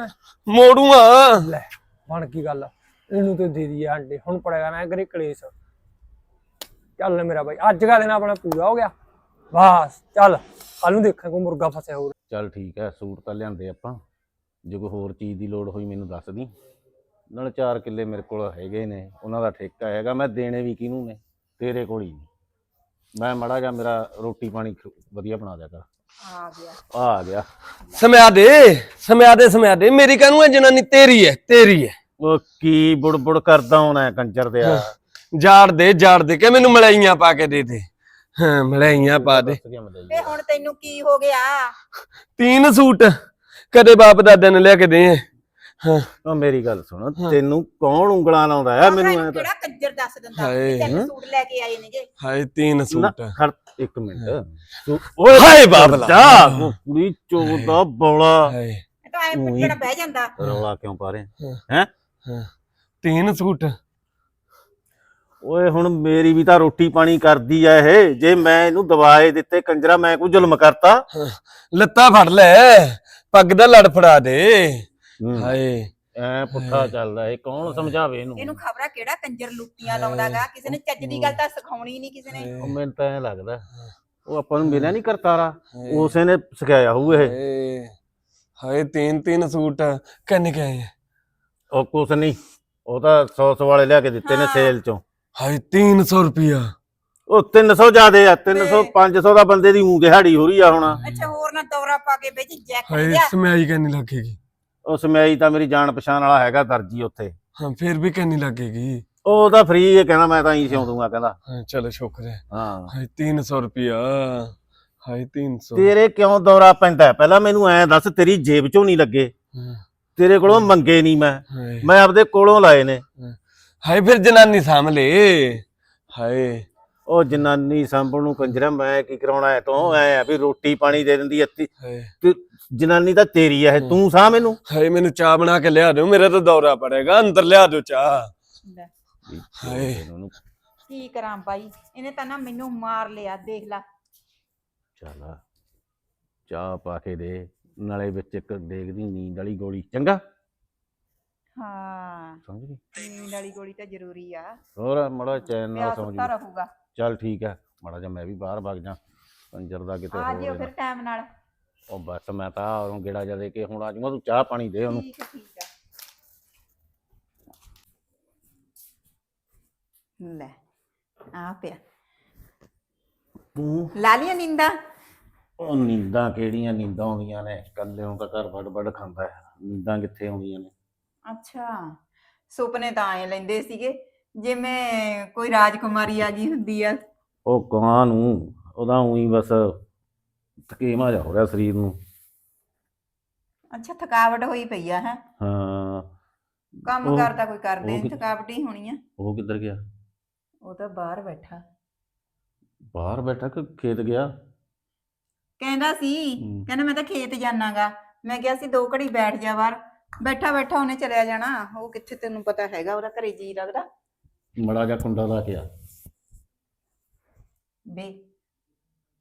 Speaker 2: ਮੋੜੂਆ
Speaker 5: ਲੈ ਬਣ ਕੀ ਗੱਲ ਇਹਨੂੰ ਤੇ ਦੇ ਦੀ ਆਂਡੇ। ਹੁਣ ਪੜੇਗਾ ਨਾ ਕਰੇ ਕਲੇਸ਼। ਚੱਲ ਮੇਰਾ ਭਾਈ ਅੱਜ ਦਾ ਦਿਨ ਆਪਣਾ ਪੂਰਾ ਹੋ ਗਿਆ। ਬਸ ਚੱਲ। ਕੱਲ ਨੂੰ ਦੇਖਾਂ ਕੋਈ ਮੁਰਗਾ ਫਸਿਆ ਹੋਰ
Speaker 3: ਚੱਲ ਠੀਕ ਹੈ ਸੂਟ ਤਾਂ ਲਿਆਂਦੇ ਆਪਾਂ। ਜੇ ਕੋਈ ਹੋਰ ਚੀਜ਼ ਦੀ ਲੋੜ ਹੋਈ ਮੈਨੂੰ ਦੱਸ ਦੀ। ਨਾਲ 4 ਕਿੱਲੇ ਮੇਰੇ ਕੋਲ ਹੈਗੇ ਨੇ ਉਹਨਾਂ ਦਾ ਠੇਕਾ ਹੈਗਾ ਮੈਂ ਦੇਣੇ ਵੀ ਕਿਹਨੂੰ ਨੇ? ਤੇਰੇ ਕੋਲ ਹੀ ਨੇ। ਮੈਂ ਮੜਾ ਜਾ ਮੇਰਾ ਰੋਟੀ ਪਾਣੀ ਖ- ਵਧੀਆ ਬਣਾ ਦਿਆ ਕਰ।
Speaker 1: ਆ ਗਿਆ।
Speaker 3: ਆ ਗਿਆ।
Speaker 2: ਸਮਿਆ ਦੇ ਸਮਿਆ ਦੇ ਸਮਿਆ ਦੇ। ਮੇਰੀ ਕਾਹਨੂੰ ਹੈ ਜਨਾਨੀ? ਤੇਰੀ ਹੈ ਤੇਰੀ ਹੈ
Speaker 3: ਉਹ ਕੀ ਬੁੜਬੁੜ ਕਰਦਾ ਹੋਣਾ ਕੰਜਰ ਦੇ ਆ।
Speaker 2: ਜਾੜ ਦੇ ਜਾੜ ਦੇ। ਕੇ ਮੈਨੂੰ ਮਲਾਈਆਂ ਪਾ ਕੇ ਦੇ ਦੇ। ਹਾਂ ਮਲਾਈਆਂ ਪਾ ਦੇ।
Speaker 1: ਵੇ ਹੁਣ ਤੈਨੂੰ ਕੀ ਹੋ ਗਿਆ?
Speaker 2: ਤੀਨ ਸੂਟ ਕਦੇ ਬਾਪ ਦਾਦਾ ਨੇ ਲਿਆ ਕੇ ਦੇ ਹਾਂ
Speaker 3: ਉਹ ਮੇਰੀ ਗੱਲ ਸੁਣ ਤੈਨੂੰ ਕੌਣ ਉਂਗਲਾਂ ਲਾਉਂਦਾ ਹੈ ਮੈਨੂੰ ਐ ਤਾਂ
Speaker 1: ਕਿਹੜਾ ਕੰਜਰ ਦੱਸ ਦਿੰਦਾ?
Speaker 2: ਹਾਏ,
Speaker 1: ਤੈਨੂੰ ਸੂਟ ਲੈ ਕੇ ਆਏ ਨੇਗੇ।
Speaker 2: ਹਾਏ ਤੀਨ
Speaker 3: ਨਾ,
Speaker 2: ਸੂਟ।
Speaker 3: ਖੜ ਇੱਕ ਮਿੰਟ। ਤੂੰ- ਓਏ
Speaker 2: ਹਾਏ ਬਾਬਲਾ।
Speaker 3: ਜਾ। ਕੁੜੀ ਚੋਦ ਦਾ ਬੌਲਾ।
Speaker 2: ਹਾਏ।
Speaker 1: ਇਹ ਤਾਂ ਐ
Speaker 3: ਊਈਂ।
Speaker 1: ਜਿਹੜਾ ਬਹਿ ਜਾਂਦਾ।
Speaker 3: ਰੌਲਾ ਕਿਉਂ ਪਾ ਰਹੇ?
Speaker 2: ਹਾਂ।
Speaker 3: ਹੈ?
Speaker 2: ਹਾਂ। ਤੀਨ ਸੂਟ।
Speaker 3: ਓਏ ਹੁਣ ਮੇਰੀ ਵੀ ਤਾਂ ਰੋਟੀ ਪਾਣੀ ਕਰਦੀ ਐ ਇਹ। ਜੇ ਮੈਂ ਇਹਨੂੰ ਦਵਾਏ ਦਿੱਤੇ ਕੰਜਰਾ ਮੈਂ ਕੋਈ ਜ਼ੁਲਮ ਕਰਤਾ?
Speaker 2: ਲੱਤਾਂ ਫੜ ਲੈ। ਪੱਗ ਦਾ ਲੜ ਫੜਾ ਦੇ। ਹਾਏ।
Speaker 3: ਐ ਪੁੱਠਾ ਚੱਲਦਾ ਇਹ ਕੌਣ ਸਮਝਾਵੇ ਇਹਨੂੰ?
Speaker 1: ਇਹਨੂੰ ਖਬਰਾਂ ਕਿਹੜਾ ਕੰਜਰ ਲੁੱਟੀਆਂ ਲਾਉਂਦਾਗਾ? ਕਿਸੇ ਨੇ ਚੱਜ ਦੀ ਗੱਲ ਤਾਂ ਸਿਖਾਉਣੀ ਨਹੀਂ ਕਿਸੇ ਨੇ।
Speaker 3: ਉਹ ਮੈਨੂੰ ਤਾਂ ਐ ਲੱਗਦਾ। ਉਹ ਆਪਾਂ ਨੂੰ ਮਿਲਿਆ ਨਹੀਂ ਕਰਤਾਰਾ। ਉਸੇ ਨੇ ਸਿਖਾਇਆ ਹੋਊ ਇਹ।
Speaker 2: ਹਾਏ। ਹਾਏ ਤੀਨ ਤੀਨ ਸੂਟ ਕੰਨ ਕੇ ਆਏ।
Speaker 3: ਉਹ ਕੁਛ ਨਹੀਂ। ਉਹ ਤਾਂ 100 100 ਵਾਲੇ ਲਿਆ ਕੇ ਦਿੱਤੇ ਨੇ। ਸੇਲ ਚੋਂ।
Speaker 2: ਹਾਏ 300 ਰੁਪਿਆ
Speaker 3: ਉਹ 300 ਜ਼ਿਆਦੇ ਆ। 300 500 ਦਾ ਬੰਦੇ ਦੀ ਊਂ ਦਿਹਾੜੀ ਹੋ ਰਹੀ ਆ ਹੁਣ।
Speaker 1: ਅੱਛਾ ਹੋਰ ਨਾ ਦੌਰਾ ਪਾ ਕੇ ਵਿੱਚ ਜੈਕ
Speaker 2: ਹਾਏ
Speaker 1: ਲਿਆ।
Speaker 2: ਸਮਿਆਈ ਕੰਨੀ ਲੱਗੇਗੀ।
Speaker 3: ਉਹ ਸਮਿਆਈ ਤਾਂ ਮੇਰੀ ਜਾਣ ਪਛਾਣ ਵਾਲਾ ਹੈਗਾ ਦਰਜੀ ਉੱਥੇ।
Speaker 2: ਹਾਂ ਫਿਰ ਵੀ ਕੰਨੀ ਲੱਗੇਗੀ?
Speaker 3: ਉਹ ਤਾਂ ਫ੍ਰੀ ਇਹ ਕਹਿੰਦਾ ਮੈਂ ਤਾਂ ਹੀ ਸਿਉਂ ਦੂੰਗਾ ਕਹਿੰਦਾ।
Speaker 2: ਹਾਂ ਚਲੋ ਸ਼ੁਕਰ ਹੈ।
Speaker 3: ਹਾਂ।
Speaker 2: ਹਾਏ 300 ਰੁਪਿਆ ਹਾਏ 300
Speaker 3: ਤੇਰੇ ਕਿਉਂ ਦੌਰਾ ਪੈਂਦਾ ਹੈ? ਪਹਿਲਾਂ ਮੈਨੂੰ ਐਂ ਦੱਸ ਤੇਰੀ ਜੇਬ ਚੋਂ ਨਹੀਂ ਲੱਗੇ।
Speaker 2: ਹਾਂ,
Speaker 3: ਤੇਰੇ ਕੋਲੋਂ ਮੰਗੇ ਨਹੀਂ ਮੈਂ।
Speaker 2: ਹਾਏ।
Speaker 3: ਮੈਂ ਆਪਦੇ ਕੋਲੋਂ ਲਾਏ ਨੇ।
Speaker 2: ਹਾਏ ਫਿਰ ਜਨਾਨੀ ਸਾਹਮਣੇ ਹਾਏ।
Speaker 3: ਉਹ ਜਨਾਨੀ ਸੰਭਲ ਨੂੰ ਕੰਜਰਾ ਮੈਂ ਕੀ ਕਰਾਉਣਾ ਹੈ ਤੂੰ ਐ ਆ ਵੀ ਰੋਟੀ ਪਾਣੀ ਦੇ ਦਿੰਦੀ ਅੱਤੀ
Speaker 2: ਹਾਏ।
Speaker 3: ਤੇ ਜਨਾਨੀ ਤਾਂ ਤੇਰੀ ਐ ਇਹ, ਤੂੰ ਸਾਹ ਮੈਨੂੰ
Speaker 2: ਹਾਏ ਮੈਨੂੰ ਚਾਹ ਬਣਾ ਕੇ ਲਿਆ ਦਿਓ ਮੇਰਾ ਤਾਂ ਦੌਰਾ ਪੜੇਗਾ ਅੰਦਰ ਲਿਆ ਦਿਓ ਚਾਹ।
Speaker 1: ਲੈ,
Speaker 2: ਹਾਏ।
Speaker 1: ਕੀ ਕਰਾਂ ਬਾਈ? ਇਹਨੇ ਤਾਂ ਨਾ ਮੈਨੂੰ ਮਾਰ ਲਿਆ ਦੇਖ ਲੈ।
Speaker 3: ਚੱਲ ਚਾਹ ਪਾ ਕੇ ਦੇ ਨਾਲੇ ਵਿੱਚ ਇੱਕ ਡੇਗਦੀ ਨੀਂਦ ਵਾਲੀ ਗੋਲੀ ਚੰਗਾ?
Speaker 1: ਹਾਂ।
Speaker 3: ਸਮਝ ਗਈ?
Speaker 1: ਨੀਂਦ ਵਾਲੀ ਗੋਲੀ ਤਾਂ ਜ਼ਰੂਰੀ ਆ।
Speaker 3: ਹੋਰ ਮੜਾ ਚੈਨ ਨਾਲ
Speaker 1: ਪਿਆ
Speaker 3: ਸਮਝ
Speaker 1: ਸੁੱਤਾ ਰਹੂਗਾ।
Speaker 3: ਚੱਲ ਠੀਕ ਹੈ ਮੜਾ ਜਾ ਮੈਂ ਵੀ ਬਾਹਰ ਭੱਗ ਜਾ ਕੰਜਰ ਦਾ ਕਿਤੇ
Speaker 1: ਆ
Speaker 3: ਹੋਰ
Speaker 1: ਜਿਓ। ਫਿਰ ਟਾਈਮ ਨਾਲ।
Speaker 3: ਉਹ ਬਸ ਮੈਂ ਤਾਂ ਉਹਨੂੰ ਗੇੜਾ ਜਾ ਦੇ ਕੇ ਹੁਣ ਆ ਜਾਊਂਗਾ ਤੂੰ ਚਾਹ ਪਾਣੀ ਦੇ ਉਹਨੂੰ।
Speaker 1: ਠੀਕ ਆ ਠੀਕ ਆ ਲੈ ਆ ਪਿਆ।
Speaker 3: ਤੂੰ?
Speaker 1: ਲਾ ਲਿਆ ਨਿੰਦਾ?
Speaker 3: ਉਹ ਨੀਂਦਾਂ ਕਿਹੜੀਆਂ ਨੀਂਦਾਂ ਆਉਂਦੀਆਂ ਨੇ? ਕੱਲਿਓਂ ਤਾਂ ਘਰ ਵੱਡ ਵੱਡ ਖਾਂਦਾ ਹੈ। ਨੀਂਦਾਂ ਕਿੱਥੇ ਆਉਂਦੀਆਂ ਨੇ?
Speaker 1: ਅੱਛਾ ਸੁਪਨੇ ਤਾਂ ਐ ਲੈਂਦੇ ਸੀਗੇ ਜਿਵੇਂ ਕੋਈ ਰਾਜਕੁਮਾਰੀ ਆ ਗਈ ਹੁੰਦੀ ਆ।
Speaker 3: ਉਹ ਕਾਂ ਨੂੰ ਉਹਦਾ ਉਹੀ ਬਸ ਥਕੇਵਾ ਜਾ ਹੋ ਰਿਹਾ ਸਰੀਰ ਨੂੰ।
Speaker 1: ਅੱਛਾ ਥਕਾਵਟ ਹੋਈ ਪਈ ਆ ਹੈ?
Speaker 3: ਹਾਂ।
Speaker 1: ਕੰਮ
Speaker 3: ਉਹ-
Speaker 1: ਕਰਦਾ ਕੋਈ ਕਰਦੇ
Speaker 3: ਉਹ ਕਿ-
Speaker 1: ਥਕਾਵਟ ਹੀ ਹੋਣੀ ਆ।
Speaker 3: ਉਹ ਕਿੱਧਰ ਗਿਆ?
Speaker 1: ਉਹ ਤਾਂ ਬਾਹਰ ਬੈਠਾ।
Speaker 3: ਬਾਹਰ ਬੈਠਾ ਕਿ ਖੇਤ ਗਿਆ?
Speaker 1: ਕਹਿੰਦਾ ਸੀ
Speaker 3: ਹੂੰ।
Speaker 1: ਕਹਿੰਦਾ ਮੈਂ ਤਾਂ ਖੇਤ ਜਾਣਾਗਾ। ਮੈਂ ਕਿਹਾ ਸੀ ਦੋ ਘੜੀ ਬੈਠ ਜਾ ਬਾਹਰ। ਬੈਠਾ ਬੈਠਾ ਉਹਨੇ ਚਲਿਆ ਜਾਣਾ। ਉਹ ਕਿੱਥੇ ਤੈਨੂੰ ਪਤਾ ਹੈਗਾ ਉਹਦਾ ਘਰੇ ਜੀ ਲੱਗਦਾ।
Speaker 3: ਮੜਾ ਜਾ ਕੁੰਡਾ ਲਾ ਕੇ ਆ।
Speaker 1: ਬੇ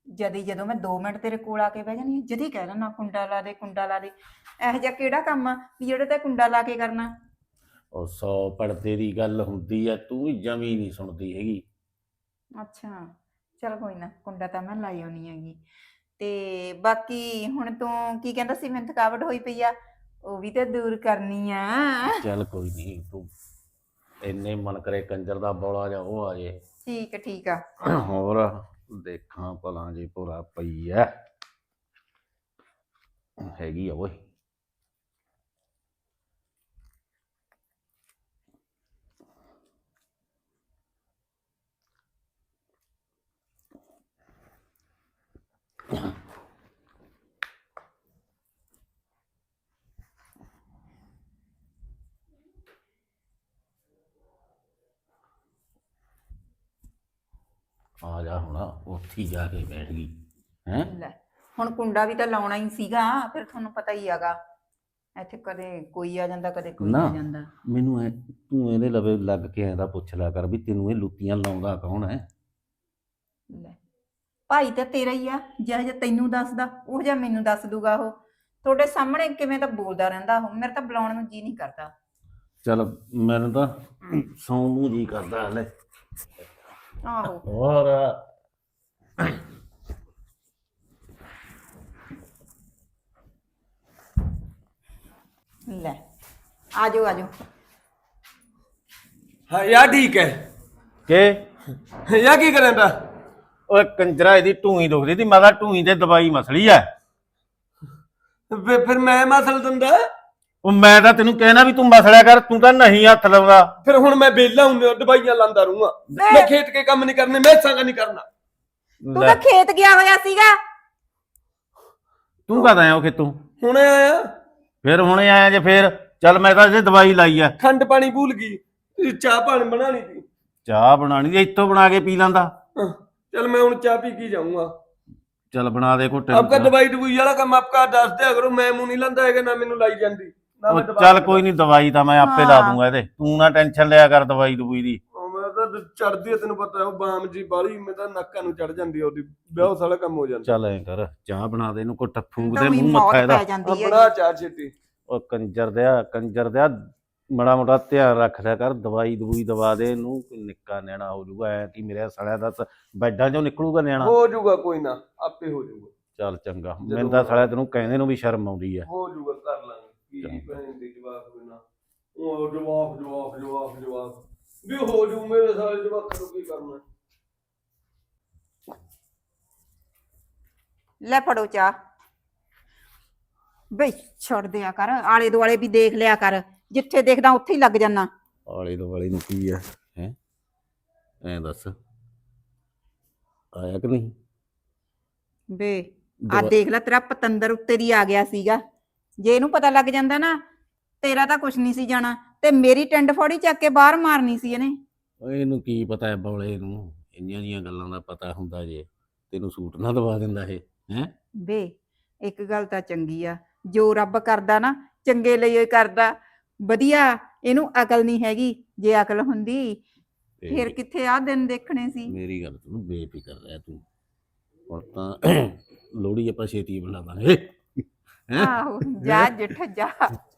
Speaker 1: ਜਦੀ ਜਦੋਂ ਮੈਂ 2 ਮਿੰਟ ਤੇਰੇ ਕੋਲ ਆ ਕੇ ਬਹਿ ਜਾਨੀ ਆਂ, ਜਦੀ ਕਹਿ ਦੇਣਾ ਕੁੰਡਾ ਲਾ ਦੇ ਕੁੰਡਾ ਲਾ ਦੇ। ਇਹੋ ਜਿਹਾ ਕਿਹੜਾ ਕੰਮ ਆ ਵੀ ਜਿਹੜੇ ਤੇ ਕੁੰਡਾ ਲਾ ਕੇ ਕਰਨਾ?
Speaker 3: ਉਹ ਸੌ ਪੜਦੇ ਦੀ ਗੱਲ ਹੁੰਦੀ ਐ ਤੂੰ ਹੀ ਜਮੀ ਨਹੀਂ ਸੁਣਦੀ ਹੈਗੀ।
Speaker 1: ਅੱਛਾ ਚਲ ਕੋਈ ਨਾ ਕੁੰਡਾ ਤਾਂ ਮੈਂ ਲਾਈ ਹੋਣੀ ਹੈਗੀ। ਤੇ ਬਾਕੀ ਹੁਣ ਤੂੰ ਕੀ ਕਹਿੰਦਾ ਸੀ ਮੈਨੂੰ ਥਕਾਵਟ ਹੋਈ ਪਈ ਆ? ਉਹ ਵੀ ਤਾਂ ਦੂਰ ਕਰਨੀ ਆ।
Speaker 3: ਚੱਲ ਕੋਈ ਨਹੀਂ ਤੂੰ ਇੰਨੇ ਮਨ ਕਰੇ ਕੰਜਰ ਦਾ ਬੋਲਾ ਜਾ ਉਹ ਆ ਜੇ।
Speaker 1: ਠੀਕ ਠੀਕ ਆ।
Speaker 3: ਹੋਰ? ਦੇਖਾਂ ਭਲਾ ਜੇ ਪੂਰਾ ਪਈ ਐ ਹੈਗੀ ਆ ਓਏ। ਆ ਜਾ ਹੁਣ ਉੱਥੇ ਹੀ ਜਾ ਕੇ ਬੈਠ ਗਈ। ਹੈ?
Speaker 1: ਲੈ ਹੁਣ ਕੁੰਡਾ ਵੀ ਤਾਂ ਲਾਉਣਾ ਹੀ ਸੀਗਾ ਫਿਰ ਤੁਹਾਨੂੰ ਪਤਾ ਹੀ ਹੈਗਾ। ਇੱਥੇ ਕਦੇ ਕੋਈ ਆ ਜਾਂਦਾ ਕਦੇ ਕੋਈ
Speaker 3: ਨਾ।
Speaker 1: ਆ ਜਾਂਦਾ।
Speaker 3: ਮੈਨੂੰ ਐ ਤੂੰ ਇਹਦੇ ਲਵੇ ਲੱਗ ਕੇ ਐਂ ਦਾ ਪੁੱਛ ਲਿਆ ਕਰ ਵੀ ਤੈਨੂੰ ਇਹ ਲੁੱਤੀਆਂ ਲਾਉਂਦਾ ਕੌਣ ਹੈ?
Speaker 1: ਲੈ ਭਾਈ ਤਾਂ ਤੇਰਾ ਹੀ ਆ ਜਿਹੜਾ ਜਿਹਾ ਤੈਨੂੰ ਦੱਸਦਾ ਉਹ ਜਿਹਾ ਮੈਨੂੰ ਦੱਸ ਦੂਗਾ ਉਹ। ਤੁਹਾਡੇ ਸਾਹਮਣੇ ਕਿਵੇਂ ਤਾਂ ਬੋਲਦਾ ਰਹਿੰਦਾ ਉਹ ਮੇਰੇ ਤਾਂ ਬੁਲਾਉਣ ਨੂੰ ਜੀ ਨਹੀਂ ਕਰਦਾ।
Speaker 3: ਚਲ ਮੈਨੂੰ ਤਾਂ ਸੌਂ ਨੂੰ ਜੀ ਕਰਦਾ ਹਲੇ।
Speaker 1: ਆਹੋ।
Speaker 3: ਹੋਰ।
Speaker 1: ਲੈ ਆਜੋ ਆਜੋ
Speaker 2: ਹਾਂ ਯਾ ਠੀਕ ਹੈ।
Speaker 3: ਕੇ?
Speaker 2: ਯਾ ਕੀ ਕਰੇਂਦਾ
Speaker 3: ਓਏ ਕੰਜਰਾ ਇਹਦੀ ਢੂਈ ਦੁਖਦੀ ਤੀ ਮਾਦਾ ਢੂਈ ਤੇ ਦਵਾਈ ਮਸਲੀ ਐ
Speaker 2: ਫਿਰ ਫਿਰ ਮੈਂ ਮਸਲ ਦਿੰਦਾ?
Speaker 3: ਉਹ ਮੈਂ ਤਾਂ ਤੈਨੂੰ ਕਹਿਣਾ ਵੀ ਤੂੰ ਮਸਲਿਆ ਕਰ ਤੂੰ ਤਾਂ ਨਹੀਂ ਹੱਥ ਲਾਉਂਦਾ।
Speaker 2: ਫਿਰ ਹੁਣ ਮੈਂ ਬੇਲਾ ਹੁੰਨੇ ਦਵਾਈਆਂ ਲਾਂਦਾ ਰਹੂੰਗਾ ਮੈਂ ਖੇਤ ਕੇ ਕੰਮ ਨਹੀਂ ਕਰਨੇ ਮੈਂ ਸੰਗ ਨਹੀਂ ਕਰਨਾ।
Speaker 1: ਤੂੰ ਤਾਂ ਖੇਤ ਗਿਆ ਹੋਇਆ ਸੀਗਾ।
Speaker 3: ਤੂੰ ਕਦ ਆਇਆ ਉਹ ਖੇਤੋਂ?
Speaker 2: ਹੁਣੇ ਆਇਆ।
Speaker 3: ਫਿਰ ਹੁਣੇ ਆਇਆ ਜੇ ਫੇਰ ਚੱਲ ਮੈਂ ਤਾਂ ਇਹਦੇ ਦਵਾਈ ਲਾਈ ਆ।
Speaker 2: ਖੰਡ ਪਾਣੀ ਭੁੱਲ ਗਈ ਤੇ ਚਾਹ ਪਾਣੀ ਬਣਾ ਲਈ ਸੀ।
Speaker 3: ਚਾਹ ਬਣਾਣੀ ਤੇ ਇੱਥੋਂ ਬਣਾ ਕੇ ਪੀ ਲੈਂਦਾ।
Speaker 2: ਹਾਂ, ਚੱਲ ਮੈਂ ਹੁਣ ਚਾਹ ਪੀ ਕੇ ਜਾਊਂਗਾ।
Speaker 3: ਚੱਲ ਬਣਾ ਦੇ ਘੁੱਟੇ।
Speaker 2: ਆਪਕਾ ਦਵਾਈ ਦਵਾਈ ਵਾਲਾ ਕੰਮ ਆਪਕਾ ਦੱਸ ਦਿਆ ਕਰੋ ਮੈਂ ਮੂੰਹ ਨਹੀਂ ਲੰਦਾ ਹੈਗਾ ਨਾ ਮੈਨੂੰ ਲਾਈ ਜਾਂਦੀ। ਨਾ
Speaker 3: ਉਹ
Speaker 2: ਮੈਂ ਦਵਾ
Speaker 3: ਚੱਲ ਕੋਈ ਨਹੀਂ ਦਵਾਈ ਤਾਂ ਮੈਂ ਆਪੇ ਲਾ
Speaker 1: ਹਾਂ।
Speaker 3: ਦੂੰਗਾ ਇਹਦੇ। ਤੂੰ ਨਾ ਟੈਨਸ਼ਨ ਲਿਆ ਕਰ ਦਵਾਈ ਦਵਾਈ ਦੀ।
Speaker 2: ਉਹ ਮੈਂ ਤਾਂ ਚੜਦੀ ਹੈ ਤੈਨੂੰ ਪਤਾ ਹੈ ਉਹ ਬਾਮ ਜੀ ਬਾਲੀ ਮੈਂ ਤਾਂ ਨੱਕਾਂ ਨੂੰ ਚੜ ਜਾਂਦੀ ਆ ਉਹਦੀ। ਵਿਆਹ ਸਾਲਾ ਕੰਮ ਹੋ ਜਾਂਦਾ।
Speaker 3: ਚੱਲ ਐ ਕਰ ਚਾਹ ਬਣਾ ਦੇ ਇਹਨੂੰ ਫੂਕ
Speaker 1: ਤਾਂ
Speaker 3: ਦੇ ਮੂੰਹ ਮੱਥਾ ਇਹਦਾ।
Speaker 1: ਜਾਂਦੀ
Speaker 2: ਆਪਣਾ ਚਾਹ ਛੇਤੀ।
Speaker 3: ਉਹ ਕੰਜਰ ਦਿਆ ਕੰਜਰ ਦਿਆ ਮੜਾ ਮੋਟਾ ਧਿਆਨ ਰੱਖ ਲਿਆ ਕਰ ਦਵਾਈ ਦਵੂਈ ਦਵਾ ਦੇ ਇਹਨੂੰ ਕੋਈ ਨਿੱਕਾ ਨਿਆਣਾ ਹੋ ਜਾਊਗਾ ਐ ਕਿ ਮੇਰੇ ਸਾਲਿਆ ਦੱਸ ਬੈਡਾਂ ਚੋਂ ਨਿਕਲੂਗਾ ਨਿਆਣਾ।
Speaker 2: ਹੋ ਜਾਊਗਾ ਕੋਈ ਨਾ ਆਪੇ ਹੋ ਜਾਊਗਾ।
Speaker 3: ਚੱਲ ਚੰਗਾ ਮੈਨੂੰ ਤਾਂ ਸਾਲਿਆ ਤੈਨੂੰ ਕਹਿੰਦੇ ਨੂੰ ਵੀ ਸ਼ਰਮ ਆਉਂਦੀ ਆ।
Speaker 2: ਹੋ ਜਾਊਗਾ ਕਰ ਲਾਂਗੇ। ਕੀ
Speaker 3: ਚੰਗਾ।
Speaker 2: ਭੈਣ ਦੇ ਜਵਾਬ ਹੋਏ ਨਾ ਉਹ ਜਵਾਬ ਜਵਾਬ ਜਵਾਬ ਜਵਾਬ ਵੀ ਹੋ ਜਾਊ ਮੇਰੇ ਸਾਰੇ ਜਵਾਬ ਨੂੰ ਕੀ ਕਰਨਾ?
Speaker 1: ਲੈ ਫੜੋ ਚਾਹ। ਬਈ ਛੱਡ ਦਿਆ ਕਰ। ਆਲੇ ਦੁਆਲੇ ਵੀ ਦੇਖ ਲਿਆ ਕਰ। ਜਿੱਥੇ ਦੇਖਦਾ ਉੱਥੇ ਹੀ ਲੱਗ ਜਾਣਾ
Speaker 3: ਆਲੇ ਦੁਆਲੇ ਨੂੰ ਕੀ ਆ ਹੈ? ਐ ਦੱਸ। ਆਇਆ ਕਿ ਨਹੀਂ?
Speaker 1: ਬੇ ਆ ਦੇਖ ਲੈ ਤੇਰਾ ਪਤੰਦਰ ਉੱਤੇ ਦੀ ਆ ਗਿਆ ਸੀਗਾ। ਜੇ ਇਹਨੂੰ ਪਤਾ ਲੱਗ ਜਾਂਦਾ ਨਾ ਤੇਰਾ ਤਾਂ ਕੁਝ ਨਹੀਂ ਸੀ ਜਾਣਾ ਤੇ ਮੇਰੀ ਟਿੰਡ ਫੋੜੀ ਚੱਕ ਕੇ ਬਾਹਰ ਮਾਰਨੀ ਸੀ ਇਹਨੇ।
Speaker 3: ਓਏ ਇਹਨੂੰ ਕੀ ਪਤਾ ਹੈ ਬੌਲੇ ਨੂੰ ਇੰਨੀਆਂ ਜੀਆਂ ਗੱਲਾਂ ਦਾ ਪਤਾ ਹੁੰਦਾ ਜੇ ਤੈਨੂੰ ਸੂਟ ਨਾ ਦਵਾ ਦਿੰਦਾ ਇਹ ਹੈ?
Speaker 1: ਬੇ ਇੱਕ ਗੱਲ ਤਾਂ ਚੰਗੀ ਆ ਜੋ ਰੱਬ ਕਰਦਾ ਨਾ ਚੰਗੇ ਲਈ ਹੀ ਕਰਦਾ। ਵਧੀਆ ਇਹਨੂੰ ਅਕਲ ਨਹੀਂ ਹੈਗੀ ਜੇ ਅਕਲ ਹੁੰਦੀ ਫਿਰ ਕਿੱਥੇ ਆ ਦਿਨ ਦੇਖਣੇ ਸੀ?
Speaker 3: ਮੇਰੀ ਗੱਲ ਤੂੰ ਬੇਫਿਕਰ ਰਹਿ ਤੂੰ। ਹੁਣ ਤਾਂ ਲੋੜੀ ਆਪਾਂ ਛੇਤੀ ਬਣਾ ਦਾਂਗੇ ਹੈਂ?
Speaker 1: ਆਹੋ ਜਾ ਜਿੱਠ ਜਾ।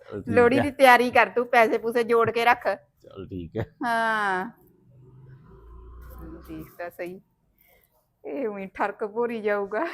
Speaker 3: ਚੱਲ ਠੀਕ
Speaker 1: ਲੋੜੀ
Speaker 3: ਹੈ,
Speaker 1: ਦੀ ਤਿਆਰੀ ਕਰ ਤੂੰ ਪੈਸੇ ਪੂਸੇ ਜੋੜ ਕੇ ਰੱਖ।
Speaker 3: ਚੱਲ ਠੀਕ ਹੈ।
Speaker 1: ਹਾਂ। ਦੇਖ ਤਾਂ ਸਹੀ। ਇਹ ਉਹੀ ਠਰਕ ਭੋਰੀ ਜਾਊਗਾ।